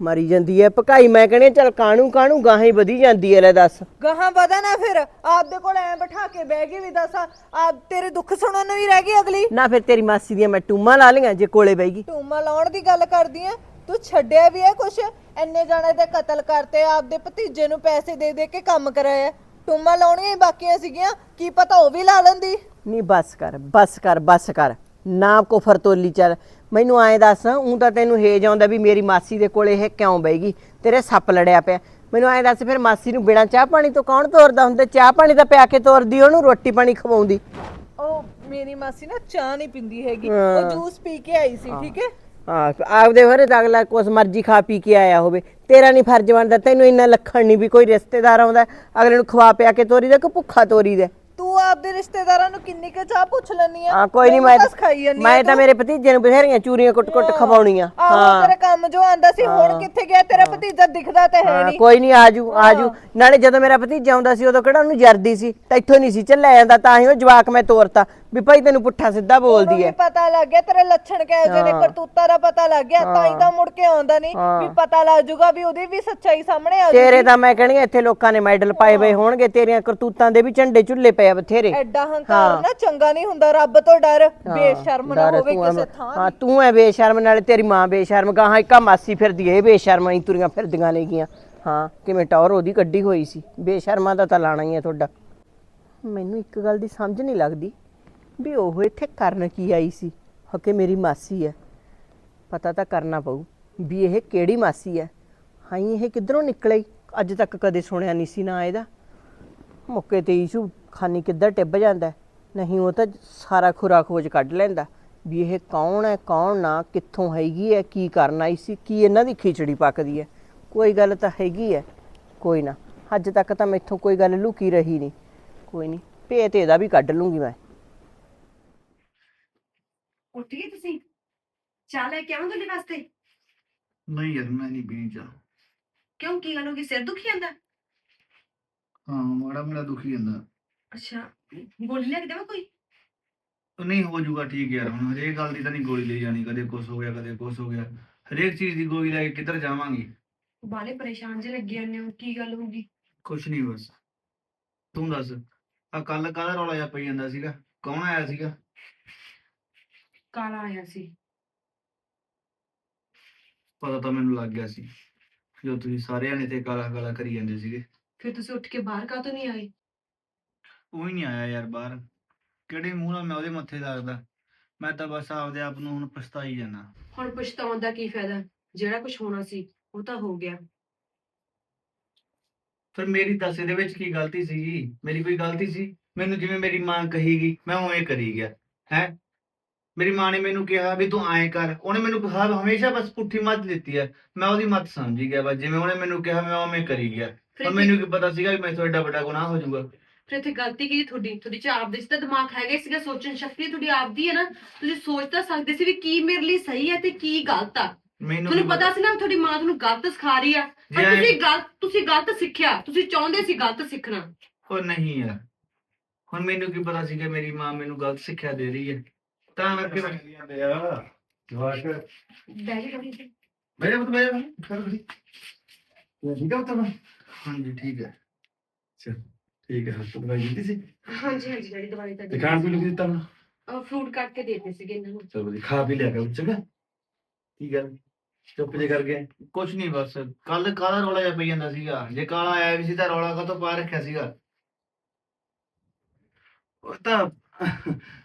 ਮਰੀ ਜਾਂਦੀ ਐ ਭਕਾਈ ਮੈਂ ਕਹਿੰਦੀ ਚੱਲ ਕਾਣੂ ਕਾਣੂ ਗਾਹਾਂ ਹੀ ਵਧੀ ਜਾਂਦੀ ਐ ਲੈ ਦੱਸ। ਗਾਹਾਂ ਵਧਾ ਨਾ ਫਿਰ ਆਪਦੇ ਕੋਲ ਐ ਬਿਠਾ ਕੇ ਬਹਿ ਗਈ ਵੀ ਦੱਸ ਆਪ ਤੇਰੇ ਦੁੱਖ ਸੁਣਨ ਨੂੰ ਹੀ ਰਹਿ ਗਈ ਅਗਲੀ? ਨਾ ਫਿਰ ਤੇਰੀ ਮਾਸੀ ਦੀਆਂ ਮੈਂ ਟੂਮਾਂ ਲਾ ਲਈਆਂ ਜੇ ਕੋਲੇ ਬੈਗੀ ਟੂਮਾ ਲਾਉਣ ਦੀ ਗੱਲ ਕਰਦੀ ਐ ਤੂੰ ਛੱਡਿਆ ਵੀ ਐ ਕੁਛ? ਐਨੇ ਜਾਣੇ ਦੇ ਕਤਲ ਕਰਤੇ ਆਪਦੇ ਭਤੀਜੇ ਨੂੰ ਪੈਸੇ ਦੇ ਦੇ ਕੇ ਕੰਮ ਕਰਾਇਆ। ਟੂਮਾ ਲਾਉਣੀਆਂ ਹੀ ਬਾਕੀਆਂ ਸੀਗੀਆਂ ਕੀ ਪਤਾ ਉਹ ਵੀ ਲਾ ਲੈਂਦੀ? ਨਹੀਂ ਬਸ ਕਰ ਬਸ ਕਰ ਬਸ ਕਰ। ਨਾ ਕੁਫਰ ਤੋਲੀ ਚੱਲ। ਮੈਨੂੰ ਐਂ ਦੱਸ ਉਂ ਤਾਂ ਤੈਨੂੰ ਹੇਜ ਆਉਂਦਾ ਵੀ ਮੇਰੀ ਮਾਸੀ ਦੇ ਕੋਲੇ ਇਹ ਕਿਉਂ ਬੈਗੀ? ਤੇਰੇ ਸੱਪ ਲੜਿਆ ਪਿਆ। ਮੈਨੂੰ ਐਂ ਦੱਸ ਫਿਰ ਮਾਸੀ ਨੂੰ ਬਿਨਾਂ ਚਾਹ ਪਾਣੀ ਤੋਂ ਕੌਣ ਤੋਰਦਾ ਹੁੰਦਾ? ਚਾਹ ਪਾਣੀ ਤਾਂ ਪਿਆ ਕੇ ਤੋਰਦੀ ਉਹਨੂੰ ਰੋਟੀ ਪਾਣੀ ਖਵਾਉਂਦੀ। ਉਹ ਮੇਰੀ ਮਾਸੀ ਨਾ ਚਾਹ ਨਹੀਂ ਪਿੰਦੀ ਹੈਗੀ। ਉਹ ਜੂਸ ਪੀ ਕੇ ਆਈ ਸੀ ਠੀਕ ਹੈ? ਹਾਂ ਆਪਦੇ ਘਰੇ ਤਾਂ ਅਗਲਾ ਕੁਛ ਮਰਜ਼ੀ ਖਾ ਪੀ ਕੇ ਆਇਆ ਹੋਵੇ। ਤੇਰਾ ਨਹੀਂ ਫਰਜ਼ ਬਣਦਾ ਤੈਨੂੰ ਇੰਨਾ ਲੱਖਣ ਨਹੀਂ ਵੀ ਕੋਈ ਰਿਸ਼ਤੇਦਾਰ ਆਉਂਦਾ ਅਗਲੇ ਨੂੰ ਖਵਾ ਪਿਆ ਕੇ ਤੋਰੀ ਦਾ ਕਿ ਭੁੱਖਾ ਤੋਰੀ ਦਾ ਆਪਦੇ ਰਿਸ਼ਤੇਦਾਰਾਂ ਨੂੰ ਕਿੰਨੀ ਕੁ ਚਾਹ ਪੁੱਛ ਲੈਣੀ ਆ? ਹਾਂ ਕੋਈ ਨਹੀਂ ਮੈਂ ਮੈਂ ਤਾਂ। ਮੇਰੇ ਭਤੀਜੇ ਨੂੰ ਬਥੇਰੀਆਂ ਚੂਰੀਆਂ ਕੁੱਟ-ਕੁੱਟ ਖਵਾਉਣੀਆਂ। ਆਹੋ ਤੇਰੇ ਕੰਮ ਜੋ ਆਂਦਾ ਸੀ ਹੁਣ ਕਿੱਥੇ ਗਿਆ? ਤੇਰਾ ਭਤੀਜਾ ਦਿਖਦਾ ਤੇ ਹੈ ਹਾਂ, ਨਹੀਂ ਕੋਈ ਨਹੀਂ ਆਜੂ ਆਜੂ। ਨਾਲੇ ਜਦੋਂ ਮੇਰਾ ਭਤੀਜਾ ਆਉਂਦਾ ਸੀ ਉਦੋਂ ਕਿਹੜਾ ਉਹਨੂੰ ਜਰਦੀ ਸੀ? ਤਾਂ ਇੱਥੋਂ ਨਹੀਂ ਸੀ ਚੱਲਿਆ ਜਾਂਦਾ ਤਾਂ ਹੀ ਉਹ ਜਵਾਕ ਮੈਂ ਤੋਰਤਾ। ਵੀ ਭਾਈ ਤੈਨੂੰ ਪੁੱਠਾ ਸਿੱਧਾ ਬੋਲਦੀ ਉਹਨੂੰ ਐ। ਪਤਾ ਲੱਗ ਗਿਆ ਤੇਰੇ ਲੱਛਣ ਕਿਹੋ ਜਿਹੇ ਨੇ ਕਰਤੂਤਾਂ ਦਾ ਪਤਾ ਲੱਗ ਗਿਆ ਤਾਂ ਹੀ ਤਾਂ ਮੁੜ ਕੇ ਆਉਂਦਾ ਨਹੀਂ ਵੀ ਪਤਾ ਲੱਗ ਜਾਊਗਾ ਵੀ ਉਹਦੀ ਵੀ ਸੱਚਾਈ ਸਾਹਮਣੇ ਆ ਤੇਰੇ ਤਾਂ ਮੈਂ ਕਹਿਣੀ ਇੱਥੇ ਲੋਕਾਂ ਨੇ ਮੈਡਲ ਪਾਏ ਹੋਏ ਹੋਣਗੇ ਤੇਰੀਆਂ ਕਰਤੂਤਾਂ ਦੇ ਵੀ ਝੰਡੇ ਝੁੱਲੇ ਪਏ ਆ ਬਥੇਰੇ। ਐਡਾ ਹੰਕਾਰ ਨਾ ਚੰਗਾ ਨਹੀਂ ਹੁੰਦਾ ਰੱਬ ਤੋਂ ਡਰ ਬੇਸ਼ਰਮ ਨਾ ਡਰ ਹੋਵੇ ਤੂੰ ਕਿਸੇ ਥਾਂ ਹਾਂ ਤੂੰ ਐ ਬੇਸ਼ਰਮ ਨਾਲੇ ਤੇਰੀ ਮਾਂ ਬੇਸ਼ਰਮ ਗਾਹਾਂ ਇੱਕਾ ਮਾਸੀ ਫਿਰਦੀ ਐ ਇਹ ਬੇਸ਼ਰਮਾਂ ਹੀ ਤੁਰੀਆਂ ਫਿਰਦੀਆਂ ਨੇ ਗੀਆਂ ਹਾਂ ਕਿਵੇਂ ਟੌਰ ਉਹਦੀ ਕੱਢੀ ਹੋਈ ਸੀ। ਬੇਸ਼ਰਮਾਂ ਦਾ ਤਾਂ ਲਾਣਾ ਹੀ ਐ ਤੁਹਾਡਾ। ਮੈਨੂੰ ਇੱਕ ਗੱਲ ਦੀ ਸਮਝ ਨਹੀਂ ਲੱਗਦੀ। ਵੀ ਉਹ ਇੱਥੇ ਕਰਨ ਕੀ ਆਈ ਸੀ? ਹੱਕੇ ਮੇਰੀ ਮਾਸੀ ਹੈ ਪਤਾ ਤਾਂ ਕਰਨਾ ਪਊ ਵੀ ਇਹ ਕਿਹੜੀ ਮਾਸੀ ਹੈ ਹਾਈ ਇਹ ਕਿੱਧਰੋਂ ਨਿਕਲੇ? ਅੱਜ ਤੱਕ ਕਦੇ ਸੁਣਿਆ ਨਹੀਂ ਸੀ ਨਾ ਇਹਦਾ। ਮੁੱਕੇ ਤੇ ਈਸ਼ੂ ਖਾਨੀ ਕਿੱਧਰ ਟਿੱਬ ਜਾਂਦਾ? ਨਹੀਂ, ਉਹ ਤਾਂ ਸਾਰਾ ਖੁਰਾ ਖੋਜ ਕੱਢ ਲੈਂਦਾ। ਵੀ ਇਹ ਕੌਣ ਹੈ ਕੌਣ ਨਾ, ਕਿੱਥੋਂ ਹੈਗੀ ਹੈ ਕੀ ਕਰਨ ਆਈ ਸੀ, ਕੀ ਇਹਨਾਂ ਦੀ ਖਿਚੜੀ ਪੱਕਦੀ ਹੈ ਕੋਈ ਗੱਲ ਤਾਂ ਹੈਗੀ ਹੈ ਕੋਈ ਨਾ, ਅੱਜ ਤੱਕ ਤਾਂ ਮੈਥੋਂ ਕੋਈ ਗੱਲ ਲੁਕੀ ਰਹੀ ਨਹੀਂ। ਕੋਈ ਨਹੀਂ, ਭੇਤ ਇਹਦਾ ਵੀ ਕੱਢ ਲੂੰਗੀ ਮੈਂ। ਉੱਠ ਗਏ ਤੁਸੀਂ? ਚਾਹ ਲੈ ਕੇ ਆਵਾਂ ਤੁਹਾਡੇ ਵਾਸਤੇ? ਨਹੀਂ ਯਾਰ ਮੈਂ ਨਹੀਂ ਪੀਣੀ ਚਾਹ। ਕਿਉਂ ਕੀ ਗੱਲ ਹੋ ਗਈ? ਸਿਰ ਦੁਖੀ ਜਾਂਦਾ? ਹਾਂ ਮਾੜਾ ਮੇਰਾ ਦੁਖੀ ਜਾਂਦਾ। ਅੱਛਾ ਗੋਲੀ ਲੈ ਕੇ ਦੇਵਾਂ ਕੋਈ? ਉਹ ਨਹੀਂ ਹੋ ਜਾਊਗਾ ਠੀਕ ਯਾਰ। ਹੁਣ ਹਰੇਕ ਗੱਲ ਦੀ ਤਾਂ ਨਹੀਂ ਗੋਲੀ ਲਈ ਜਾਣੀ। ਕਦੇ ਕੁਛ ਹੋ ਗਿਆ ਕਦੇ ਕੁਛ ਹੋ ਗਿਆ। ਹਰੇਕ ਚੀਜ਼ ਦੀ ਗੋਲੀ ਲੈ ਕੇ ਕਿੱਧਰ ਜਾਵਾਂਗੇ? ਬਾਲੇ ਪਰੇਸ਼ਾਨ ਜੇ ਲੱਗੇ ਜਾਂਦੇ ਹੋ ਕੀ ਗੱਲ ਹੋ ਗਈ ਕੁਛ ਨਹੀਂ ਬਸ। ਤੂੰ ਦੱਸ ਆ ਕੱਲ ਕਾਹਦਾ ਰੌਲਾ ਜਿਹਾ ਪਈ ਜਾਂਦਾ ਸੀਗਾ? ਕੌਣ ਆਇਆ ਸੀਗਾ? ਕਾਲਾ ਆਇਆ ਸੀ? ਪਤਾ ਤਾਂ ਮੈਨੂੰ ਲੱਗ ਗਿਆ ਸੀ ਜੋ ਤੁਸੀਂ ਸਾਰਿਆਂ ਨੇ ਤੇ ਕਾਲਾ ਕਾਲਾ ਕਰੀ ਜਾਂਦੇ ਸੀਗੇ। ਫਿਰ ਤੁਸੀਂ ਉੱਠ ਕੇ ਬਾਹਰ ਕਾਹਤੋਂ ਨਹੀਂ ਆਏ? ਉਹ ਹੀ ਨਹੀਂ ਆਇਆ ਯਾਰ ਬਾਹਰ। ਕਿਹੜੇ ਮੂੰਹ ਨਾਲ ਮੈਂ ਉਹਦੇ ਮੱਥੇ ਲੱਗਦਾ? ਮੈਂ ਤਾਂ ਬਸ ਆਪਦੇ ਆਪ ਨੂੰ ਹੁਣ ਪਛਤਾਈ ਜਾਂਦਾ। ਹੁਣ ਪਛਤਾਉਣ ਦਾ ਕੀ ਫਾਇਦਾ? ਜਿਹੜਾ ਕੁਝ ਹੋਣਾ ਸੀ ਉਹ ਤਾਂ ਹੋ ਗਿਆ। ਫਿਰ ਮੇਰੀ ਦੱਸ ਇਹਦੇ ਵਿੱਚ ਕੀ ਗਲਤੀ ਸੀਗੀ? ਮੇਰੀ ਕੋਈ ਗਲਤੀ ਸੀ? ਮੈਨੂੰ ਜਿਵੇਂ ਮੇਰੀ ਮਾਂ ਕਹੀਗੀ ਮੈਂ ਉਵੇਂ ਕਰੀ ਗਿਆ। ਹੈ? ਮੇਰੀ ਮਾਂ ਨੇ ਮੈਨੂੰ ਕਿਹਾ ਵੀ ਤੂੰ ਐਂ ਕਰ। ਉਹਨੇ ਮੈਨੂੰ ਹਰ ਹਮੇਸ਼ਾ ਬਸ ਪੁੱਠੀ ਮੱਤ ਦਿੱਤੀ ਹੈ ਮੈਂ ਉਹਦੀ ਮੱਤ ਸਮਝੀ ਗਿਆ ਬਸ। ਜਿਵੇਂ ਉਹਨੇ ਮੈਨੂੰ ਕਿਹਾ ਮੈਂ ਉਵੇਂ ਕਰੀ ਗਿਆ। ਪਰ ਮੈਨੂੰ ਕੀ ਪਤਾ ਸੀਗਾ ਵੀ ਮੈਥੋਂ ਐਡਾ ਵੱਡਾ ਗੁਨਾਹ ਹੋ ਜਾਊਗਾ। ਫਿਰ ਇੱਥੇ ਗਲਤੀ ਕੀ ਤੁਹਾਡੀ? ਤੁਹਾਡੀ ਚ ਆਪਦੇ ਚ ਤਾਂ ਦਿਮਾਗ ਹੈਗਾ ਸੀਗਾ ਸੋਚਣ ਸ਼ਕਤੀ ਤੁਹਾਡੀ ਆਪਦੀ ਹੈ ਨਾ। ਤੁਸੀਂ ਸੋਚ ਤਾਂ ਸਕਦੇ ਸੀ ਵੀ ਕੀ ਮੇਰੇ ਲਈ ਸਹੀ ਹੈ ਤੇ ਕੀ ਗਲਤ ਆ। ਮੈਨੂੰ ਤੁਹਾਨੂੰ ਪਤਾ ਸੀ ਨਾ ਤੁਹਾਡੀ ਮਾਂ ਤੁਹਾਨੂੰ ਗਲਤ ਸਿਖਾ ਰਹੀ ਆ। ਪਰ ਤੁਸੀਂ ਗਲਤ ਤੁਸੀਂ ਗਲਤ ਸਿੱਖਿਆ। ਤੁਸੀਂ ਚਾਹੁੰਦੇ ਸੀ ਗਲਤ ਸਿੱਖਣਾ। ਉਹ ਨਹੀਂ ਯਾਰ। ਹੁਣ ਮੈਨੂੰ ਕੀ ਪਤਾ ਸੀਗਾ ਮੇਰੀ ਮਾਂ ਮੈਨੂੰ ਗਲਤ ਸਿੱਖਿਆ ਦੇ ਰਹੀ ਹੈ ਤਾਂ ਕਰਕੇ ਮੈਂ ਡੈਡੀ ਡੈਡੀ ਮੇਰੇ ਪੁੱਤ ਮੇਰੇ ਠੀਕ ਹੈ ਪੁੱਤ ਹਾਂਜੀ ਠੀਕ ਹੈ ਠੀਕ ਹੈ ਹਸਪਤਾਲ ਦਵਾਈ ਦਿੱਤੀ ਸੀ। ਹਾਂਜੀ ਹਾਂਜੀ ਡੈਡੀ ਦਵਾਈ ਤਾਂ ਤੇ ਖਾਣ ਪੀਣ ਨੂੰ ਕੀ ਦਿੱਤਾ ਹੁਣ ਫਰੂਟ ਕੱਟ ਕੇ ਦੇਤੇ ਸੀਗੇ ਇਹਨਾਂ ਨੂੰ। ਚਲੋ ਵਧੀਆ ਖਾ ਪੀ ਲਿਆ ਕਰ ਚੰਗਾ। ਕੀ ਗੱਲ? ਚੁੱਪ ਜੇ ਕਰ ਗਏ। ਕੁਛ ਨਹੀਂ ਬਸ। ਕੱਲ ਕਾਲਾ ਰੌਲਾ ਜਿਹਾ ਪਈ ਜਾਂਦਾ ਸੀਗਾ? ਜੇ ਕਾਲਾ ਆਇਆ ਵੀ ਸੀ ਤਾਂ ਰੌਲਾ ਕਾ ਪਾ ਰੱਖਿਆ ਸੀਗਾ? ਉਹ ਤਾਂ